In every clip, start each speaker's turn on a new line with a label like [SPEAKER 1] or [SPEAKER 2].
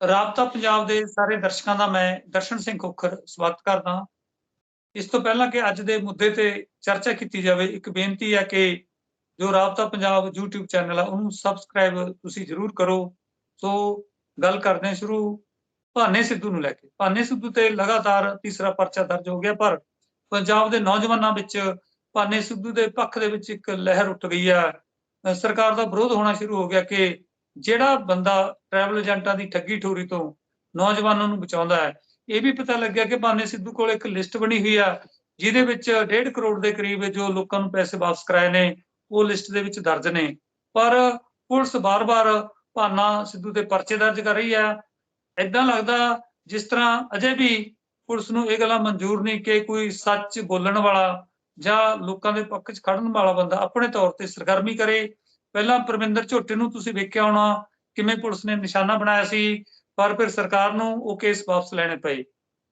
[SPEAKER 1] ਰਾਬਤਾ ਪੰਜਾਬ ਦੇ ਸਾਰੇ ਦਰਸ਼ਕਾਂ ਦਾ ਮੈਂ ਦਰਸ਼ਨ ਸਿੰਘ ਖੋਖਰ ਸਵਾਗਤ ਕਰਦਾ ਹਾਂ। ਇਸ ਤੋਂ ਪਹਿਲਾਂ ਕਿ ਅੱਜ ਦੇ ਮੁੱਦੇ ਤੇ ਚਰਚਾ ਕੀਤੀ ਜਾਵੇ, ਇੱਕ ਬੇਨਤੀ ਹੈ ਕਿ ਜੋ ਰਾਬਤਾ ਪੰਜਾਬ YouTube ਚੈਨਲ ਆ, ਉਹਨੂੰ ਸਬਸਕ੍ਰਾਈਬ ਤੁਸੀਂ ਜਰੂਰ ਕਰੋ। ਸੋ ਗੱਲ ਕਰਦੇ ਹਾਂ ਸ਼ੁਰੂ ਭਾਨੇ ਸਿੱਧੂ ਨੂੰ ਲੈ ਕੇ। ਭਾਨੇ ਸਿੱਧੂ ਤੇ ਲਗਾਤਾਰ ਤੀਸਰਾ ਪਰਚਾ ਦਰਜ ਹੋ ਗਿਆ, ਪਰ ਪੰਜਾਬ ਦੇ ਨੌਜਵਾਨਾਂ ਵਿੱਚ ਭਾਨੇ ਸਿੱਧੂ ਦੇ ਪੱਖ ਦੇ ਵਿੱਚ ਇੱਕ ਲਹਿਰ ਉੱਠ ਗਈ ਆ ਸਰਕਾਰ ਦਾ ਵਿਰੋਧ ਹੋਣਾ ਸ਼ੁਰੂ ਹੋ ਗਿਆ ਕਿ ਜਿਹੜਾ ਬੰਦਾ ਟਰੈਵਲ ਏਜੰਟਾਂ ਦੀ ਠੱਗੀ ਠੋਰੀ ਤੋਂ ਨੌਜਵਾਨਾਂ ਨੂੰ ਬਚਾਉਂਦਾ ਹੈ, ਇਹ ਵੀ ਪਤਾ ਲੱਗਿਆ ਕਿ ਬਾਨੇ ਸਿੱਧੂ ਕੋਲ ਇੱਕ ਲਿਸਟ ਬਣੀ ਹੋਈ ਆ, ਜਿਹਦੇ ਵਿੱਚ 1.5 ਕਰੋੜ ਦੇ ਕਰੀਬ ਜੋ ਲੋਕਾਂ ਨੂੰ ਪੈਸੇ ਵਾਪਸ ਕਰਾਏ ਨੇ, ਉਹ ਲਿਸਟ ਦੇ ਵਿੱਚ ਦਰਜ ਨੇ। ਪਰ ਪੁਲਿਸ ਬਾਰ-ਬਾਰ ਭਾਨਾ ਸਿੱਧੂ ਤੇ ਪਰਚੇ ਦਰਜ ਕਰ ਰਹੀ ਹੈ ਇਦਾਂ ਲੱਗਦਾ ਜਿਸ ਤਰ੍ਹਾਂ ਅਜੇ ਵੀ ਪੁਲਿਸ ਨੂੰ ਇਹ ਗੱਲਾਂ ਮਨਜ਼ੂਰ ਨਹੀਂ ਕਿ ਕੋਈ ਸੱਚ ਬੋਲਣ ਵਾਲਾ ਜਾਂ ਲੋਕਾਂ ਦੇ ਪੱਖ 'ਚ ਖੜਨ ਵਾਲਾ ਬੰਦਾ ਆਪਣੇ ਤੌਰ ਤੇ ਸਰਗਰਮੀ ਕਰੇ ਪਹਿਲਾਂ ਪਰਮਿੰਦਰ ਝੋਟੇ ਨੂੰ ਤੁਸੀਂ ਵੇਖਿਆ ਹੋਣਾ ਕਿਵੇਂ ਪੁਲਿਸ ਨੇ ਨਿਸ਼ਾਨਾ ਬਣਾਇਆ ਸੀ ਪਰ ਫਿਰ ਸਰਕਾਰ ਨੂੰ ਉਹ ਕੇਸ ਵਾਪਸ ਲੈਣੇ ਪਏ।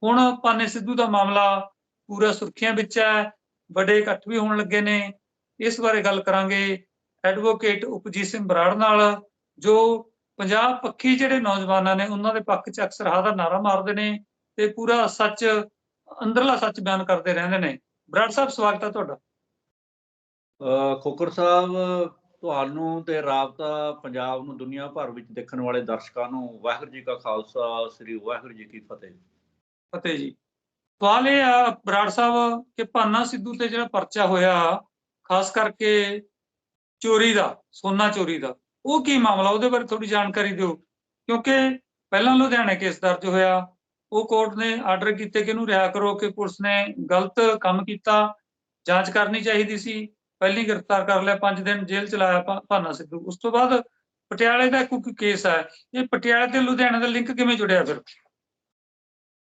[SPEAKER 1] ਹੁਣ ਪਾਨੇ ਸਿੱਧੂ ਦਾ ਮਾਮਲਾ ਪੂਰਾ ਸੁਰਖੀਆਂ ਵਿੱਚ ਹੈ ਵੱਡੇ ਇਕੱਠ ਵੀ ਹੋਣ ਲੱਗੇ ਨੇ। ਇਸ ਬਾਰੇ ਗੱਲ ਕਰਾਂਗੇ ਐਡਵੋਕੇਟ ਉਪਜੀਤ ਸਿੰਘ ਬਰਾੜ ਨਾਲ ਜੋ ਪੰਜਾਬ ਪੱਖੀ ਜਿਹੜੇ ਨੌਜਵਾਨਾਂ ਨੇ ਉਹਨਾਂ ਦੇ ਪੱਖ 'ਚ ਅਕਸਰ ਹਾ ਦਾ ਨਾਰਾ ਮਾਰਦੇ ਨੇ ਤੇ ਪੂਰਾ ਸੱਚ ਅੰਦਰਲਾ ਸੱਚ ਬਿਆਨ ਕਰਦੇ ਰਹਿੰਦੇ ਨੇ। ਬਰਾੜ ਸਾਹਿਬ ਸਵਾਗਤ ਹੈ ਤੁਹਾਡਾ।
[SPEAKER 2] ਅ, ਖੋਖਰ ਸਾਹਿਬ ਤੁਹਾਨੂੰ ਤੇ ਰਾਬਤਾ ਪੰਜਾਬ ਨੂੰ ਦੁਨੀਆ ਭਰ ਵਿੱਚ ਦੇਖਣ ਵਾਲੇ ਦਰਸ਼ਕਾਂ ਨੂੰ ਵਾਹਿਗੁਰੂ ਜੀ ਕਾ ਖਾਲਸਾ, ਸ੍ਰੀ ਵਾਹਿਗੁਰੂ ਜੀ ਕੀ ਫਤਿਹ।
[SPEAKER 1] ਫਤਿਹ ਜੀ। ਸਵਾਲ ਇਹ ਆ, ਬਰਾੜ ਸਾਹਿਬ, ਕਿ ਭਾਨਾ ਸਿੱਧੂ ਤੇ ਜਿਹੜਾ ਪਰਚਾ ਹੋਇਆ, ਖਾਸ ਕਰਕੇ ਚੋਰੀ ਦਾ, ਸੋਨਾ ਚੋਰੀ ਦਾ, ਉਹ ਕੀ ਮਾਮਲਾ? ਉਹਦੇ ਬਾਰੇ ਥੋੜੀ ਜਾਣਕਾਰੀ ਦਿਓ। ਕਿਉਂਕਿ ਪਹਿਲਾਂ ਲੁਧਿਆਣੇ ਕੇਸ ਦਰਜ ਹੋਇਆ, ਉਹ ਕੋਰਟ ਨੇ ਆਰਡਰ ਕੀਤੇ ਕਿ ਇਹਨੂੰ ਰਿਹਾ ਕਰੋ ਕਿ ਪੁਲਿਸ ਨੇ ਗਲਤ ਕੰਮ ਕੀਤਾ, ਜਾਂਚ ਕਰਨੀ ਚਾਹੀਦੀ ਸੀ। ਪਹਿਲੀ ਗ੍ਰਿਫਤਾਰ ਕਰ ਲਿਆ 5 ਦਿਨ ਜੇਲ੍ਹ ਚ ਲਾਇਆ ਭਾ- ਭਾਨਾ ਸਿੱਧੂ ਉਸ ਤੋਂ ਬਾਅਦ ਪਟਿਆਲੇ ਦਾ ਕੋਈ ਕੇਸ ਹੈ ਇਹ ਪਟਿਆਲੇ ਤੇ ਲੁਧਿਆਣੇ ਦਾ ਲਿੰਕ ਕਿਵੇਂ ਜੁੜਿਆ ਫਿਰ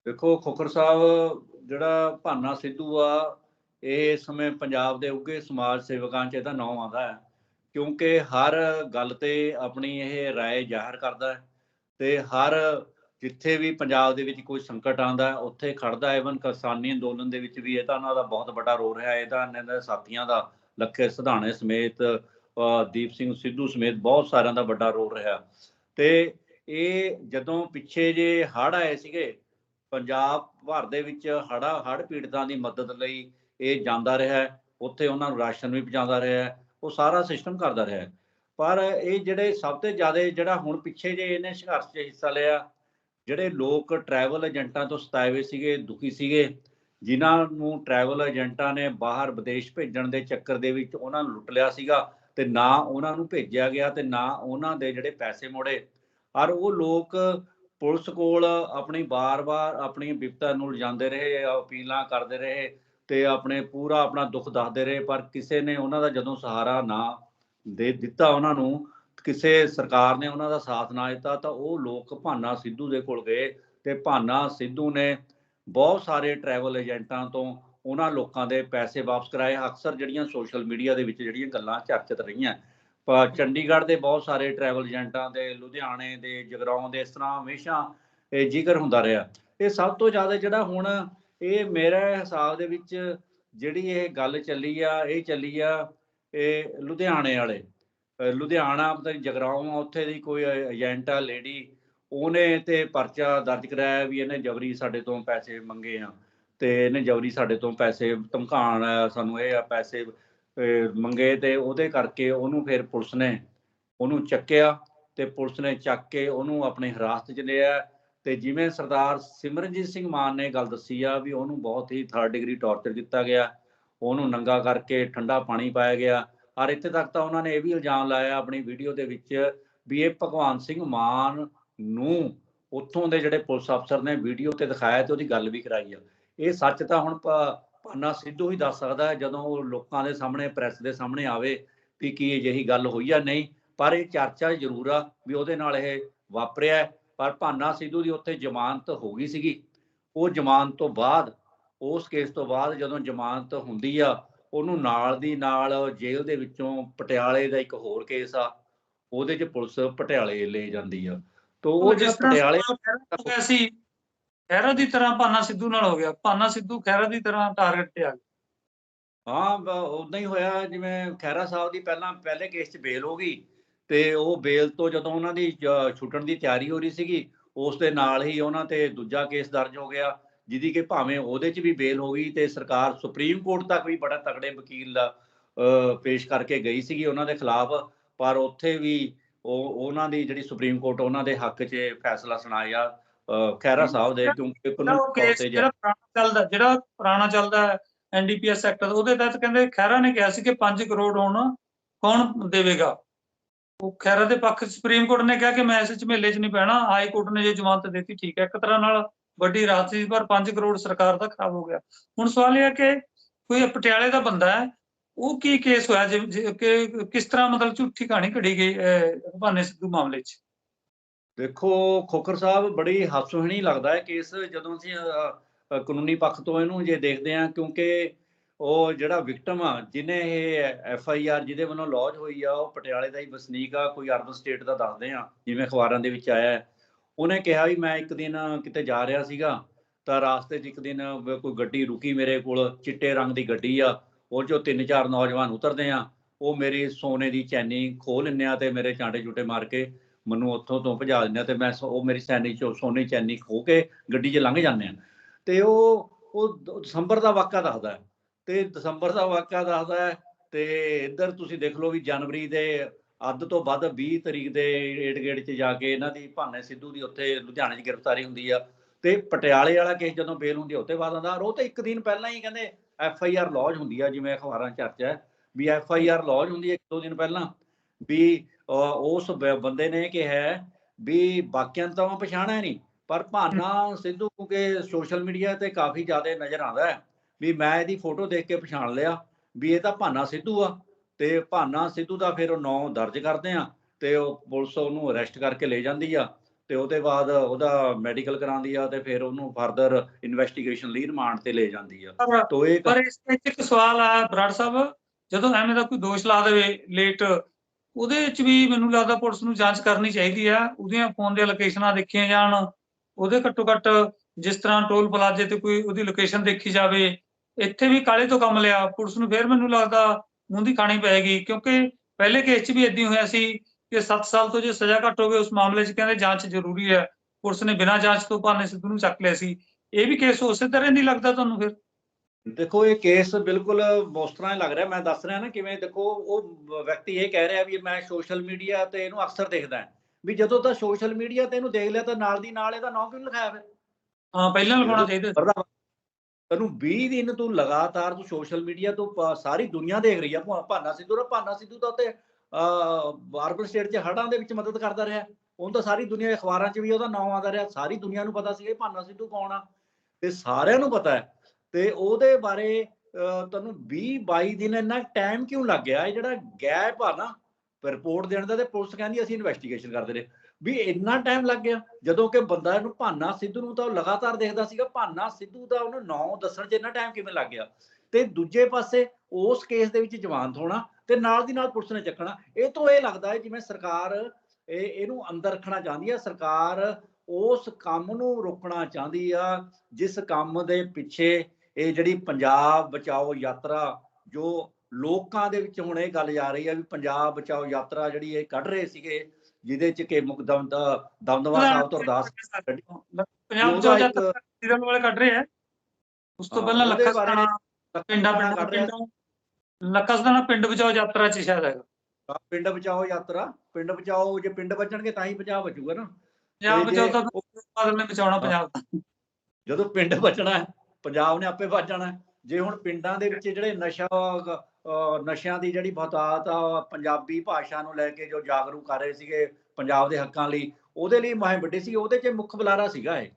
[SPEAKER 2] ਦੇਖੋ ਖੋਖਰ ਸਾਹਿਬ ਜਿਹੜਾ ਭਾਨਾ ਸਿੱਧੂ ਆ ਇਹ ਇਸ ਸਮੇਂ ਪੰਜਾਬ ਦੇ ਉੱਗੇ ਸਮਾਜ ਸੇਵਕਾਂ 'ਚ ਇਹਦਾ ਨਾਮ ਆਉਂਦਾ ਹੈ ਕਿਉਂਕਿ ਹਰ ਗੱਲ ਤੇ ਆਪਣੀ ਇਹ رائے ਜ਼ਾਹਰ ਕਰਦਾ ਹੈ ਤੇ ਹਰ ਜਿੱਥੇ ਵੀ ਪੰਜਾਬ ਦੇ ਵਿੱਚ ਕੋਈ ਸੰਕਟ ਆਉਂਦਾ ਹੈ ਉੱਥੇ ਖੜਦਾ ਹੈ ਇਵਨ ਕਿਸਾਨੀ ਅੰਦੋਲਨ ਦੇ ਵਿੱਚ ਵੀ ਇਹ ਤਾਂ ਉਹਨਾਂ ਦਾ ਬਹੁਤ ਵੱਡਾ ਰੋਲ ਰਿਹਾ ਇਹ ਤਾਂ ਇਹਨਾਂ ਦੇ ਸਾਥੀਆਂ ਦਾ ਲੱਖੇ ਸਿਧਾਣੇ ਸਮੇਤ ਦੀਪ ਸਿੰਘ ਸਿੱਧੂ ਸਮੇਤ ਬਹੁਤ ਸਾਰਿਆਂ ਦਾ ਵੱਡਾ ਰੋਲ ਰਿਹਾ। ਤੇ ਇਹ ਜਦੋਂ ਪਿੱਛੇ ਜੇ ਹੜ੍ਹ ਆਏ ਸੀਗੇ, ਪੰਜਾਬ ਭਰ ਦੇ ਵਿੱਚ ਹੜਾ ਹੜ੍ਹ ਪੀੜਤਾਂ ਦੀ ਮਦਦ ਲਈ ਇਹ ਜਾਂਦਾ ਰਿਹਾ ਉੱਥੇ ਉਹਨਾਂ ਨੂੰ ਰਾਸ਼ਨ ਵੀ ਪਹੁੰਚਾਉਂਦਾ ਰਿਹਾ ਉਹ ਸਾਰਾ ਸਿਸਟਮ ਕਰਦਾ ਰਿਹਾ ਪਰ ਇਹ ਜਿਹੜੇ ਸਭ ਤੋਂ ਜ਼ਿਆਦਾ ਜਿਹੜਾ ਹੁਣ ਪਿੱਛੇ ਜੇ ਇਹਨੇ ਸੰਘਰਸ਼ 'ਚ ਹਿੱਸਾ ਲਿਆ, ਜਿਹੜੇ ਲੋਕ ਟਰੈਵਲ ਏਜੰਟਾਂ ਤੋਂ ਸਤਾਏ ਹੋਏ ਸੀਗੇ, ਦੁਖੀ ਸੀਗੇ ਜਿਨ੍ਹਾਂ ਨੂੰ ਟਰੈਵਲ ਏਜੰਟਾਂ ਨੇ ਬਾਹਰ ਵਿਦੇਸ਼ ਭੇਜਣ ਦੇ ਚੱਕਰ ਦੇ ਵਿੱਚ ਉਹਨਾਂ ਨੂੰ ਲੁੱਟ ਲਿਆ ਸੀਗਾ ਤੇ ਨਾ ਉਹਨਾਂ ਨੂੰ ਭੇਜਿਆ ਗਿਆ ਤੇ ਨਾ ਉਹਨਾਂ ਦੇ ਜਿਹੜੇ ਪੈਸੇ ਮੋੜੇ। ਔਰ ਉਹ ਲੋਕ ਪੁਲਿਸ ਕੋਲ ਆਪਣੀ ਬਾਰ-ਬਾਰ ਆਪਣੀ ਵਿਪਤਾ ਨੂੰ ਲਿਜਾਂਦੇ ਰਹੇ, ਅਪੀਲਾਂ ਕਰਦੇ ਰਹੇ ਤੇ ਆਪਣੇ ਪੂਰਾ ਆਪਣਾ ਦੁੱਖ ਦੱਸਦੇ ਰਹੇ, ਪਰ ਕਿਸੇ ਨੇ ਉਹਨਾਂ ਦਾ ਜਦੋਂ ਸਹਾਰਾ ਨਾ ਦੇ ਦਿੱਤਾ ਉਹਨਾਂ ਨੂੰ, ਕਿਸੇ ਸਰਕਾਰ ਨੇ ਉਹਨਾਂ ਦਾ ਸਾਥ ਨਾ ਦਿੱਤਾ ਤਾਂ ਉਹ ਲੋਕ ਭਾਨਾ ਸਿੱਧੂ ਦੇ ਕੋਲ ਗਏ ਤੇ ਭਾਨਾ ਸਿੱਧੂ ਨੇ ਬਹੁਤ ਸਾਰੇ ਟਰੈਵਲ ਏਜੰਟਾਂ ਤੋਂ ਉਹਨਾਂ ਲੋਕਾਂ ਦੇ ਪੈਸੇ ਵਾਪਸ ਕਰਾਏ। ਅਕਸਰ ਜਿਹੜੀਆਂ ਸੋਸ਼ਲ ਮੀਡੀਆ ਦੇ ਵਿੱਚ ਜਿਹੜੀਆਂ ਗੱਲਾਂ ਚਰਚਿਤ ਰਹੀਆਂ। ਪਰ ਚੰਡੀਗੜ੍ਹ ਦੇ ਬਹੁਤ ਸਾਰੇ ਟਰੈਵਲ ਏਜੰਟਾਂ ਦੇ ਲੁਧਿਆਣੇ ਦੇ ਜਗਰਾਉਂ ਦੇ ਇਸ ਤਰ੍ਹਾਂ ਹਮੇਸ਼ਾ ਇਹ ਜ਼ਿਕਰ ਹੁੰਦਾ ਰਿਹਾ। ਇਹ ਸਭ ਤੋਂ ਜ਼ਿਆਦਾ ਜਿਹੜਾ ਹੁਣ ਇਹ ਮੇਰੇ ਹਿਸਾਬ ਦੇ ਵਿੱਚ ਜਿਹੜੀ ਇਹ ਗੱਲ ਚੱਲੀ ਆ ਇਹ ਚੱਲੀ ਆ ਇਹ ਲੁਧਿਆਣੇ ਵਾਲੇ। ਲੁਧਿਆਣਾ ਜਗਰਾਉਂ ਉੱਥੇ ਦੀ ਕੋਈ ਏਜੰਟ ਆ ਲੇਡੀ ਉਹਨੇ ਤੇ ਪਰਚਾ ਦਰਜ ਕਰਾਇਆ ਵੀ ਇਹਨੇ ਜਬਰੀ ਸਾਡੇ ਤੋਂ ਪੈਸੇ ਮੰਗੇ ਆ ਤੇ ਇਹਨੇ ਜਬਰੀ ਸਾਡੇ ਤੋਂ ਪੈਸੇ ਧਮਕਾਣ ਸਾਨੂੰ ਇਹ ਆ ਪੈਸੇ ਮੰਗੇ ਤੇ ਉਹਦੇ ਕਰਕੇ ਉਹਨੂੰ ਫਿਰ ਪੁਲਿਸ ਨੇ ਉਹਨੂੰ ਚੱਕਿਆ ਤੇ ਪੁਲਿਸ ਨੇ ਚੱਕ ਕੇ ਉਹਨੂੰ ਆਪਣੇ ਹਿਰਾਸਤ 'ਚ ਲਿਆ ਤੇ ਜਿਵੇਂ ਸਰਦਾਰ ਸਿਮਰਨਜੀਤ ਸਿੰਘ ਮਾਨ ਨੇ ਗੱਲ ਦੱਸੀ ਆ ਵੀ ਉਹਨੂੰ ਬਹੁਤ ਹੀ ਥਰਡ ਡਿਗਰੀ ਟੌਰਚਰ ਕੀਤਾ ਗਿਆ, ਉਹਨੂੰ ਨੰਗਾ ਕਰਕੇ ਠੰਡਾ ਪਾਣੀ ਪਾਇਆ ਗਿਆ, ਔਰ ਇੱਥੇ ਤੱਕ ਤਾਂ ਉਹਨਾਂ ਨੇ ਇਹ ਵੀ ਇਲਜ਼ਾਮ ਲਾਇਆ ਆਪਣੀ ਵੀਡੀਓ ਦੇ ਵਿੱਚ ਵੀ ਇਹ ਭਗਵਾਨ ਸਿੰਘ ਮਾਨ ਨੂੰ ਉੱਥੋਂ ਦੇ ਜਿਹੜੇ ਪੁਲਿਸ ਅਫਸਰ ਨੇ ਵੀਡੀਓ ਤੇ ਦਿਖਾਇਆ ਤੇ ਉਹਦੀ ਗੱਲ ਵੀ ਕਰਾਈ ਆ। ਇਹ ਸੱਚ ਤਾਂ ਹੁਣ ਪ- ਭਾਨਾ ਸਿੱਧੂ ਹੀ ਦੱਸ ਸਕਦਾ ਹੈ ਜਦੋਂ ਉਹ ਲੋਕਾਂ ਦੇ ਸਾਹਮਣੇ, ਪ੍ਰੈਸ ਦੇ ਸਾਹਮਣੇ ਆਵੇ ਵੀ ਕੀ ਅਜਿਹੀ ਗੱਲ ਹੋਈ ਆ, ਨਹੀਂ। ਪਰ ਇਹ ਚਰਚਾ ਜ਼ਰੂਰ ਆ ਵੀ ਉਹਦੇ ਨਾਲ ਇਹ ਵਾਪਰਿਆ ਪਰ ਭਾਨਾ ਸਿੱਧੂ ਦੀ ਉੱਥੇ ਜ਼ਮਾਨਤ ਹੋ ਗਈ ਸੀਗੀ। ਉਹ ਜ਼ਮਾਨਤ ਤੋਂ ਬਾਅਦ, ਉਸ ਕੇਸ ਤੋਂ ਬਾਅਦ ਜਦੋਂ ਜ਼ਮਾਨਤ ਹੁੰਦੀ ਆ, ਉਹਨੂੰ ਨਾਲ ਦੀ ਨਾਲ ਜੇਲ੍ਹ ਦੇ ਵਿੱਚੋਂ ਪਟਿਆਲੇ ਦਾ ਇੱਕ ਹੋਰ ਕੇਸ ਆ, ਉਹਦੇ 'ਚ ਪੁਲਿਸ ਪਟਿਆਲੇ ਲੈ ਜਾਂਦੀ ਆ। ਤੋਂ ਉਹ ਜਿਸ ਪਟਿਆਲੇ
[SPEAKER 1] ਸੀ ਖਹਿਰਾ ਦੀ ਤਰ੍ਹਾਂ ਭਾਨਾ ਸਿੱਧੂ ਨਾਲ ਹੋ ਗਿਆ ਭਾਨਾ ਸਿੱਧੂ ਖਹਿਰਾ ਦੀ ਤਰ੍ਹਾਂ ਟਾਰਗੇਟ ਤੇ ਆ ਗਿਆ।
[SPEAKER 2] ਹਾਂ ਉਦਾਂ ਹੀ ਹੋਇਆ ਜਿਵੇਂ ਖੈਰਾ ਸਾਹਿਬ ਦੀ ਪਹਿਲਾਂ ਪਹਿਲੇ ਕੇਸ 'ਚ ਬੇਲ ਹੋ ਗਈ ਤੇ ਉਹ ਬੇਲ ਤੋਂ ਜਦੋਂ ਉਹਨਾਂ ਦੀ ਛੁੱਟਣ ਦੀ ਤਿਆਰੀ ਹੋ ਰਹੀ ਸੀਗੀ ਉਸ ਦੇ ਨਾਲ ਹੀ ਉਹਨਾਂ ਤੇ ਦੂਜਾ ਕੇਸ ਦਰਜ ਹੋ ਗਿਆ ਜਿਹਦੀ ਕਿ ਭਾਵੇਂ ਉਹਦੇ 'ਚ ਵੀ ਬੇਲ ਹੋ ਗਈ ਤੇ ਸਰਕਾਰ ਸੁਪਰੀਮ ਕੋਰਟ ਤੱਕ ਵੀ ਬੜਾ ਤਗੜੇ ਵਕੀਲ ਪੇਸ਼ ਕਰਕੇ ਗਈ ਸੀਗੀ ਉਹਨਾਂ ਦੇ ਖਿਲਾਫ ਪਰ ਉੱਥੇ ਵੀ ਉਹ ਉਹਨਾਂ ਦੀ ਜਿਹੜੀ ਸੁਪਰੀਮ ਕੋਰਟ ਉਹਨਾਂ ਦੇ ਹੱਕ 'ਚ ਫੈਸਲਾ ਸੁਣਾਇਆ ਖਹਿਰਾ ਸਾਹਿਬ ਦੇ ਕਿਉਂਕਿ ਕਾਨੂੰਨੀ ਤੌਰ ਤੇ
[SPEAKER 1] ਜਿਹੜਾ ਪੁਰਾਣਾ ਚੱਲਦਾ ਜਿਹੜਾ ਪੁਰਾਣਾ ਚੱਲਦਾ ਐਨਡੀਪੀਐਸ ਐਕਟ ਉਹਦੇ ਤਹਿਤ ਕਹਿੰਦੇ ਖਹਿਰਾ ਨੇ ਕਿਹਾ ਸੀ ਕਿ 5 ਕਰੋੜ ਹੁਣ ਕੌਣ ਦੇਵੇਗਾ? ਉਹ ਖਹਿਰਾ ਦੇ ਪੱਖ ਸੁਪਰੀਮ ਕੋਰਟ ਨੇ ਕਿਹਾ ਕਿ ਮੈਂ ਇਸ ਝਮੇਲੇ 'ਚ ਨਹੀਂ ਪੈਣਾ ਹਾਈ ਕੋਰਟ ਨੇ ਜੇ ਜ਼ਮਾਨਤ ਦਿੱਤੀ ਠੀਕ ਹੈ ਇੱਕ ਤਰ੍ਹਾਂ ਨਾਲ ਵੱਡੀ ਰਾਹਤ ਸੀ ਪਰ 5 ਕਰੋੜ ਸਰਕਾਰ ਦਾ ਖਰਾਬ ਹੋ ਗਿਆ। ਹੁਣ ਸਵਾਲ ਇਹ ਹੈ ਕਿ ਕੋਈ ਪਟਿਆਲੇ ਦਾ ਬੰਦਾ ਹੈ ਉਹ ਕੀ ਕੇਸ ਹੋਇਆ? ਜਿ- ਕਿ ਕਿਸ ਤਰ੍ਹਾਂ ਮਤਲਬ ਝੂਠੀ ਕਹਾਣੀ ਘੜੀ ਗਈ ਭਾਨੇ ਸਿੱਧੂ ਮਾਮਲੇ 'ਚ?
[SPEAKER 2] ਦੇਖੋ, ਖੋਖਰ ਸਾਹਿਬ ਬੜੀ ਹਾਸੋਹੀਣੀ ਲੱਗਦਾ ਹੈ ਕੇਸ ਜਦੋਂ ਅਸੀਂ ਕਾਨੂੰਨੀ ਪੱਖ ਤੋਂ ਇਹਨੂੰ ਜੇ ਦੇਖਦੇ ਹਾਂ, ਕਿਉਂਕਿ ਉਹ ਜਿਹੜਾ ਵਿਕਟਮ ਆ, ਜਿਹਨੇ ਇਹ ਐਫ ਆਈ ਆਰ ਜਿਹਦੇ ਵੱਲੋਂ ਲੌਜ ਹੋਈ ਆ, ਉਹ ਪਟਿਆਲੇ ਦਾ ਹੀ ਵਸਨੀਕ ਆ, ਕੋਈ ਅਰਬਨ ਸਟੇਟ ਦਾ ਦੱਸਦੇ ਆ ਜਿਵੇਂ ਅਖਬਾਰਾਂ ਦੇ ਵਿੱਚ ਆਇਆ ਉਹਨੇ ਕਿਹਾ ਵੀ ਮੈਂ ਇੱਕ ਦਿਨ ਕਿਤੇ ਜਾ ਰਿਹਾ ਸੀਗਾ, ਤਾਂ ਰਾਸਤੇ 'ਚ ਇੱਕ ਦਿਨ ਕੋਈ ਗੱਡੀ ਰੁਕੀ ਮੇਰੇ ਕੋਲ, ਚਿੱਟੇ ਰੰਗ ਦੀ ਗੱਡੀ ਆ ਉਹ ਜੋ ਤਿੰਨ ਚਾਰ ਨੌਜਵਾਨ ਉਤਰਦੇ ਆ, ਉਹ ਮੇਰੀ ਸੋਨੇ ਦੀ ਚੈਨੀ ਖੋਹ ਲੈਂਦੇ ਆ ਤੇ ਮੇਰੇ ਚਾਂਡੇ ਚੂਟੇ ਮਾਰ ਕੇ ਮੈਨੂੰ ਉੱਥੋਂ ਤੋਂ ਭਜਾ ਦਿੰਦੇ ਆ ਤੇ ਮੈਂ ਸੋ- ਉਹ ਮੇਰੀ ਸੈਨੀ ਚੋ ਸੋਨੇ ਚੈਨੀ ਖੋ ਕੇ ਗੱਡੀ 'ਚ ਲੰਘ ਜਾਂਦੇ ਆ। ਤੇ ਉਹ ਉਹ ਦਸੰਬਰ ਦਾ ਵਾਕਾ ਦੱਸਦਾ ਤੇ ਦਸੰਬਰ ਦਾ ਵਾਕਾ ਦੱਸਦਾ ਤੇ ਇੱਧਰ ਤੁਸੀਂ ਦੇਖ ਲਓ ਵੀ ਜਨਵਰੀ ਦੇ ਅੱਧ ਤੋਂ ਵੱਧ 20 ਤਰੀਕ ਦੇ ਏਡ ਗੇੜ 'ਚ ਜਾ ਕੇ ਇਹਨਾਂ ਦੀ ਭਾਨੇ ਸਿੱਧੂ ਦੀ ਉੱਥੇ ਲੁਧਿਆਣੇ 'ਚ ਗ੍ਰਿਫਤਾਰੀ ਹੁੰਦੀ ਆ। ਤੇ ਪਟਿਆਲੇ ਵਾਲਾ ਕੇਸ ਜਦੋਂ ਬੇਲ ਹੁੰਦੀ ਆ ਉੱਤੇ ਬਾਅਦ ਆਉਂਦਾ। ਉਹ ਤਾਂ ਇੱਕ ਦਿਨ ਪਹਿਲਾਂ ਹੀ ਕਹਿੰਦੇ ਐਫ ਆਈ ਆਰ ਲੌਜ ਹੁੰਦੀ ਆ, ਜਿਵੇਂ ਅਖਬਾਰਾਂ ਚਰਚਾ ਹੈ, ਵੀ ਐਫ ਆਈ ਆਰ ਲੌਜ ਹੁੰਦੀ ਹੈ ਇੱਕ ਦੋ ਦਿਨ ਪਹਿਲਾਂ, ਵੀ ਉਸ ਬੰਦੇ ਨੇ ਕਿਹਾ ਵੀ ਬਾਕੀਆਂ ਤਾਂ ਮੈਂ ਪਛਾਣਿਆ ਨਹੀਂ, ਪਰ ਭਾਨਾ ਸਿੱਧੂ ਕੇ ਸੋਸ਼ਲ ਮੀਡੀਆ ਤੇ ਕਾਫੀ ਜ਼ਿਆਦਾ ਨਜ਼ਰ ਆਉਂਦਾ ਹੈ, ਵੀ ਮੈਂ ਇਹਦੀ ਫੋਟੋ ਦੇਖ ਕੇ ਪਛਾਣ ਲਿਆ, ਵੀ ਇਹ ਤਾਂ ਭਾਨਾ ਸਿੱਧੂ ਆ, ਤੇ ਭਾਨਾ ਸਿੱਧੂ ਦਾ ਫਿਰ ਉਹ ਨਾਂ ਦਰਜ ਕਰਦੇ ਆ, ਤੇ ਉਹ ਪੁਲਿਸ ਉਹਨੂੰ ਅਰੈਸਟ ਕਰਕੇ ਲੈ ਜਾਂਦੀ ਆ ਤੇ ਉਹਦੇ ਬਾਅਦ ਉਹਦਾ ਮੈਡੀਕਲ ਕਰਾਉਂਦੀ ਆ ਤੇ ਫਿਰ ਉਹਨੂੰ ਫਰਦਰ ਇਨਵੈਸਟੀਗੇਸ਼ਨ ਲਈ ਰਿਮਾਂਡ ਤੇ ਲੈ ਜਾਂਦੀ ਆ। ਤੋ ਇਹ
[SPEAKER 1] ਪਰ ਇਸ ਵਿੱਚ ਇੱਕ ਸਵਾਲ ਆ ਬਰਾੜ ਸਾਹਿਬ ਜਦੋਂ ਐਵੇਂ ਦਾ ਕੋਈ ਦੋਸ਼ ਲਾ ਦੇਵੇ ਲੇਟ ਉਹਦੇ ਵਿੱਚ ਵੀ ਮੈਨੂੰ ਲੱਗਦਾ ਪੁਲਿਸ ਨੂੰ ਜਾਂਚ ਕਰਨੀ ਚਾਹੀਦੀ ਆ। ਉਹਦੀਆਂ ਫੋਨ ਦੀਆਂ ਲੋਕੇਸ਼ਨਾਂ ਦੇਖੀਆਂ ਜਾਣ ਉਹਦੇ ਘੱਟੋ ਘੱਟ ਜਿਸ ਤਰ੍ਹਾਂ ਟੋਲ ਪਲਾਜ਼ੇ ਤੇ ਕੋਈ ਉਹਦੀ ਲੋਕੇਸ਼ਨ ਦੇਖੀ ਜਾਵੇ ਇੱਥੇ ਵੀ ਕਾਲੇ ਤੋਂ ਕੰਮ ਲਿਆ। ਪੁਲਿਸ ਨੂੰ ਫਿਰ ਮੈਨੂੰ ਲੱਗਦਾ ਮੂੰਹ ਦੀ ਖਾਣੀ ਪਏਗੀ ਕਿਉਂਕਿ ਪਹਿਲੇ ਕੇਸ 'ਚ ਵੀ ਇਦਾਂ ਹੋਇਆ ਸੀ ਕਿ 7 ਸਾਲ ਤੋਂ ਜੇ ਸਜ਼ਾ ਘੱਟ ਹੋਵੇ ਉਸ ਮਾਮਲੇ 'ਚ ਕਹਿੰਦੇ ਜਾਂਚ ਜ਼ਰੂਰੀ ਹੈ। ਪੁਲਿਸ ਨੇ ਬਿਨਾਂ ਜਾਂਚ ਤੋਂ ਭਾਨੇ ਸਿੱਧੂ ਨੂੰ ਚੱਕ ਲਿਆ ਸੀ। ਇਹ ਵੀ ਕੇਸ ਉਸੇ ਤਰ੍ਹਾਂ ਨਹੀਂ ਲੱਗਦਾ ਤੁਹਾਨੂੰ ਫਿਰ?
[SPEAKER 2] ਦੇਖੋ ਇਹ ਕੇਸ ਬਿਲਕੁਲ ਉਸ ਤਰ੍ਹਾਂ ਹੀ ਲੱਗ ਰਿਹਾ। ਮੈਂ ਦੱਸ ਰਿਹਾ ਨਾ ਕਿਵੇਂ ਦੇਖੋ ਉਹ ਵਿਅਕਤੀ ਇਹ ਕਹਿ ਰਿਹਾ ਵੀ ਮੈਂ ਸੋਸ਼ਲ ਮੀਡੀਆ ਤੇ ਇਹਨੂੰ ਅਕਸਰ ਦੇਖਦਾ ਹਾਂ। ਵੀ ਜਦੋਂ ਤਾਂ ਸੋਸ਼ਲ ਮੀਡੀਆ ਤੇ ਇਹਨੂੰ ਦੇਖ ਲਿਆ ਤਾਂ ਨਾਲ ਦੀ ਨਾਲ ਇਹਦਾ ਨਾਮ ਕਿਉਂ ਲਿਖਾਇਆ ਫਿਰ?
[SPEAKER 1] ਹਾਂ ਪਹਿਲਾਂ ਲਗਾਉਣਾ ਚਾਹੀਦਾ
[SPEAKER 2] ਤੈਨੂੰ 20 ਦਿਨ ਤੂੰ ਲਗਾਤਾਰ ਤੂੰ ਸੋਸ਼ਲ ਮੀਡੀਆ ਤੋਂ ਸਾਰੀ ਦੁਨੀਆ ਦੇਖ ਰਹੀ ਆ ਭਾਨਾ ਸਿੱਧੂ ਦਾ ਭਾਨਾ ਸਿੱਧੂ ਤਾਂ ਉੱਤੇ ਅਰਬਨ ਸਟੇਟ 'ਚ ਹੜਾਂ ਦੇ ਵਿੱਚ ਮਦਦ ਕਰਦਾ ਰਿਹਾ। ਉਹਨੂੰ ਤਾਂ ਸਾਰੀ ਦੁਨੀਆ ਅਖਬਾਰਾਂ 'ਚ ਵੀ ਉਹਦਾ ਨਾਮ ਆਉਂਦਾ ਰਿਹਾ। ਸਾਰੀ ਦੁਨੀਆ ਨੂੰ ਪਤਾ ਸੀ, ਇਹ ਭਾਨਾ ਸਿੱਧੂ ਕੌਣ ਆ? ਤੇ ਸਾਰਿਆਂ ਨੂੰ ਪਤਾ ਹੈ। ਤੇ ਉਹਦੇ ਬਾਰੇ ਤੁਹਾਨੂੰ ਤੈਨੂੰ 20 22 ਦਿਨ ਇੰਨਾ ਟਾਈਮ ਕਿਉਂ ਲੱਗ ਗਿਆ? ਇਹ ਜਿਹੜਾ ਗੈਪ ਆ ਨਾ ਰਿਪੋਰਟ ਦੇਣ ਦਾ ਤੇ ਪੁਲਿਸ ਕਹਿੰਦੀ ਅਸੀਂ ਇਨਵੈਸਟੀਗੇਸ਼ਨ ਕਰਦੇ ਰਹੇ। ਵੀ ਇੰਨਾ ਟਾਈਮ ਲੱਗ ਗਿਆ। ਜਦੋਂ ਕਿ ਬੰਦਾ ਇਹਨੂੰ ਭਾਨਾ ਸਿੱਧੂ ਨੂੰ ਤਾਂ ਉਹ ਲਗਾਤਾਰ ਦੇਖਦਾ ਸੀਗਾ। ਭਾਨਾ ਸਿੱਧੂ ਦਾ ਉਹਨੂੰ ਨਾਂ ਦੱਸਣ 'ਚ ਇੰਨਾ ਟਾਈਮ ਕਿਵੇਂ ਲੱਗ ਗਿਆ? ਤੇ ਦੂਜੇ ਪਾਸੇ ਉਸ ਕੇਸ ਦੇ ਵਿੱਚ ਜਵਾਨ ਹੋਣਾ ਤੇ ਨਾਲ ਦੀ ਨਾਲ ਪੁਲਿਸ ਨੇ ਚੱਕਣਾ। ਇਹ ਤੋਂ ਇਹ ਲੱਗਦਾ ਹੈ ਜਿਵੇਂ ਸਰਕਾਰ ਇਹ ਇਹਨੂੰ ਅੰਦਰ ਰੱਖਣਾ ਚਾਹੁੰਦੀ ਹੈ। ਸਰਕਾਰ ਉਸ ਕੰਮ ਨੂੰ ਰੋਕਣਾ ਚਾਹੁੰਦੀ ਆ ਜਿਸ ਕੰਮ ਦੇ ਪਿੱਛੇ ਇਹ ਜਿਹੜੀ ਪੰਜਾਬ ਬਚਾਓ ਯਾਤਰਾ ਜੋ ਲੋਕਾਂ ਦੇ ਵਿੱਚ ਹੁਣ ਇਹ ਗੱਲ ਜਾ ਰਹੀ ਹੈ ਵੀ ਪੰਜਾਬ ਬਚਾਓ ਯਾਤਰਾ ਜਿਹੜੀ ਇਹ ਕੱਢ ਰਹੇ ਸੀਗੇ ਜਿਹਦੇ ਚ ਕਿ ਮੁਕਦਮ ਦਾ ਦਮਦਮਾ ਸਾਹਿਬ ਤੋਂ ਅਰਦਾਸ
[SPEAKER 1] ਪੰਜਾਬ
[SPEAKER 2] ਇੱਕ-
[SPEAKER 1] ਜਦ ਸੀਰੀਅਲ ਵਾਲੇ ਕੱਢ ਰਹੇ ਆ। ਉਸ ਤੋਂ ਪਹਿਲਾਂ ਲੱਖਾ ਪਿੰਡਾਂ ਪਿੰਡਾਂ ਲੱਖਾ ਸਦਾਣਾ ਪਿੰਡ ਬਚਾਓ ਯਾਤਰਾ ਚ ਸ਼ਾਇਦ ਹੈਗਾ
[SPEAKER 2] ਸੀ। ਪਿੰਡ ਬਚਾਓ ਯਾਤਰਾ ਪਿੰਡ ਬਚਾਓ ਜੇ ਪਿੰਡ ਬਚਣਗੇ ਤਾਂ ਹੀ ਪੰਜਾਬ ਬਚੂਗਾ ਨਾ
[SPEAKER 1] ਪੰਜਾਬ ਬਚਾਓ ਤਾਂ ਬਾਦਲ ਨੇ ਬਚਾਉਣਾ ਪੰਜਾਬ ਦਾ
[SPEAKER 2] ਜਦੋਂ ਪਿੰਡ ਬਚਣਾ ਹੈ ਪੰਜਾਬ ਨੇ ਆਪੇ ਬਚ ਜਾਣਾ ਹੈ। ਜੇ ਹੁਣ ਪਿੰਡਾਂ ਦੇ ਵਿੱਚ ਜਿਹੜੇ ਨਸ਼ਾ ਅਹ, ਨਸ਼ਿਆਂ ਦੀ ਜਿਹੜੀ ਬਹੁਤਾਤ ਆ ਪੰਜਾਬੀ ਭਾਸ਼ਾ ਨੂੰ ਲੈ ਕੇ ਜੋ ਜਾਗਰੂਕ ਕਰ ਰਹੇ ਸੀਗੇ ਪੰਜਾਬ ਦੇ ਹੱਕਾਂ ਲਈ ਉਹਦੇ ਲਈ ਮੁਹਿੰਮ ਵੱਡੀ ਸੀ ਉਹਦੇ 'ਚ ਮੁੱਖ ਬੁਲਾਰਾ ਸੀਗਾ ਇਹ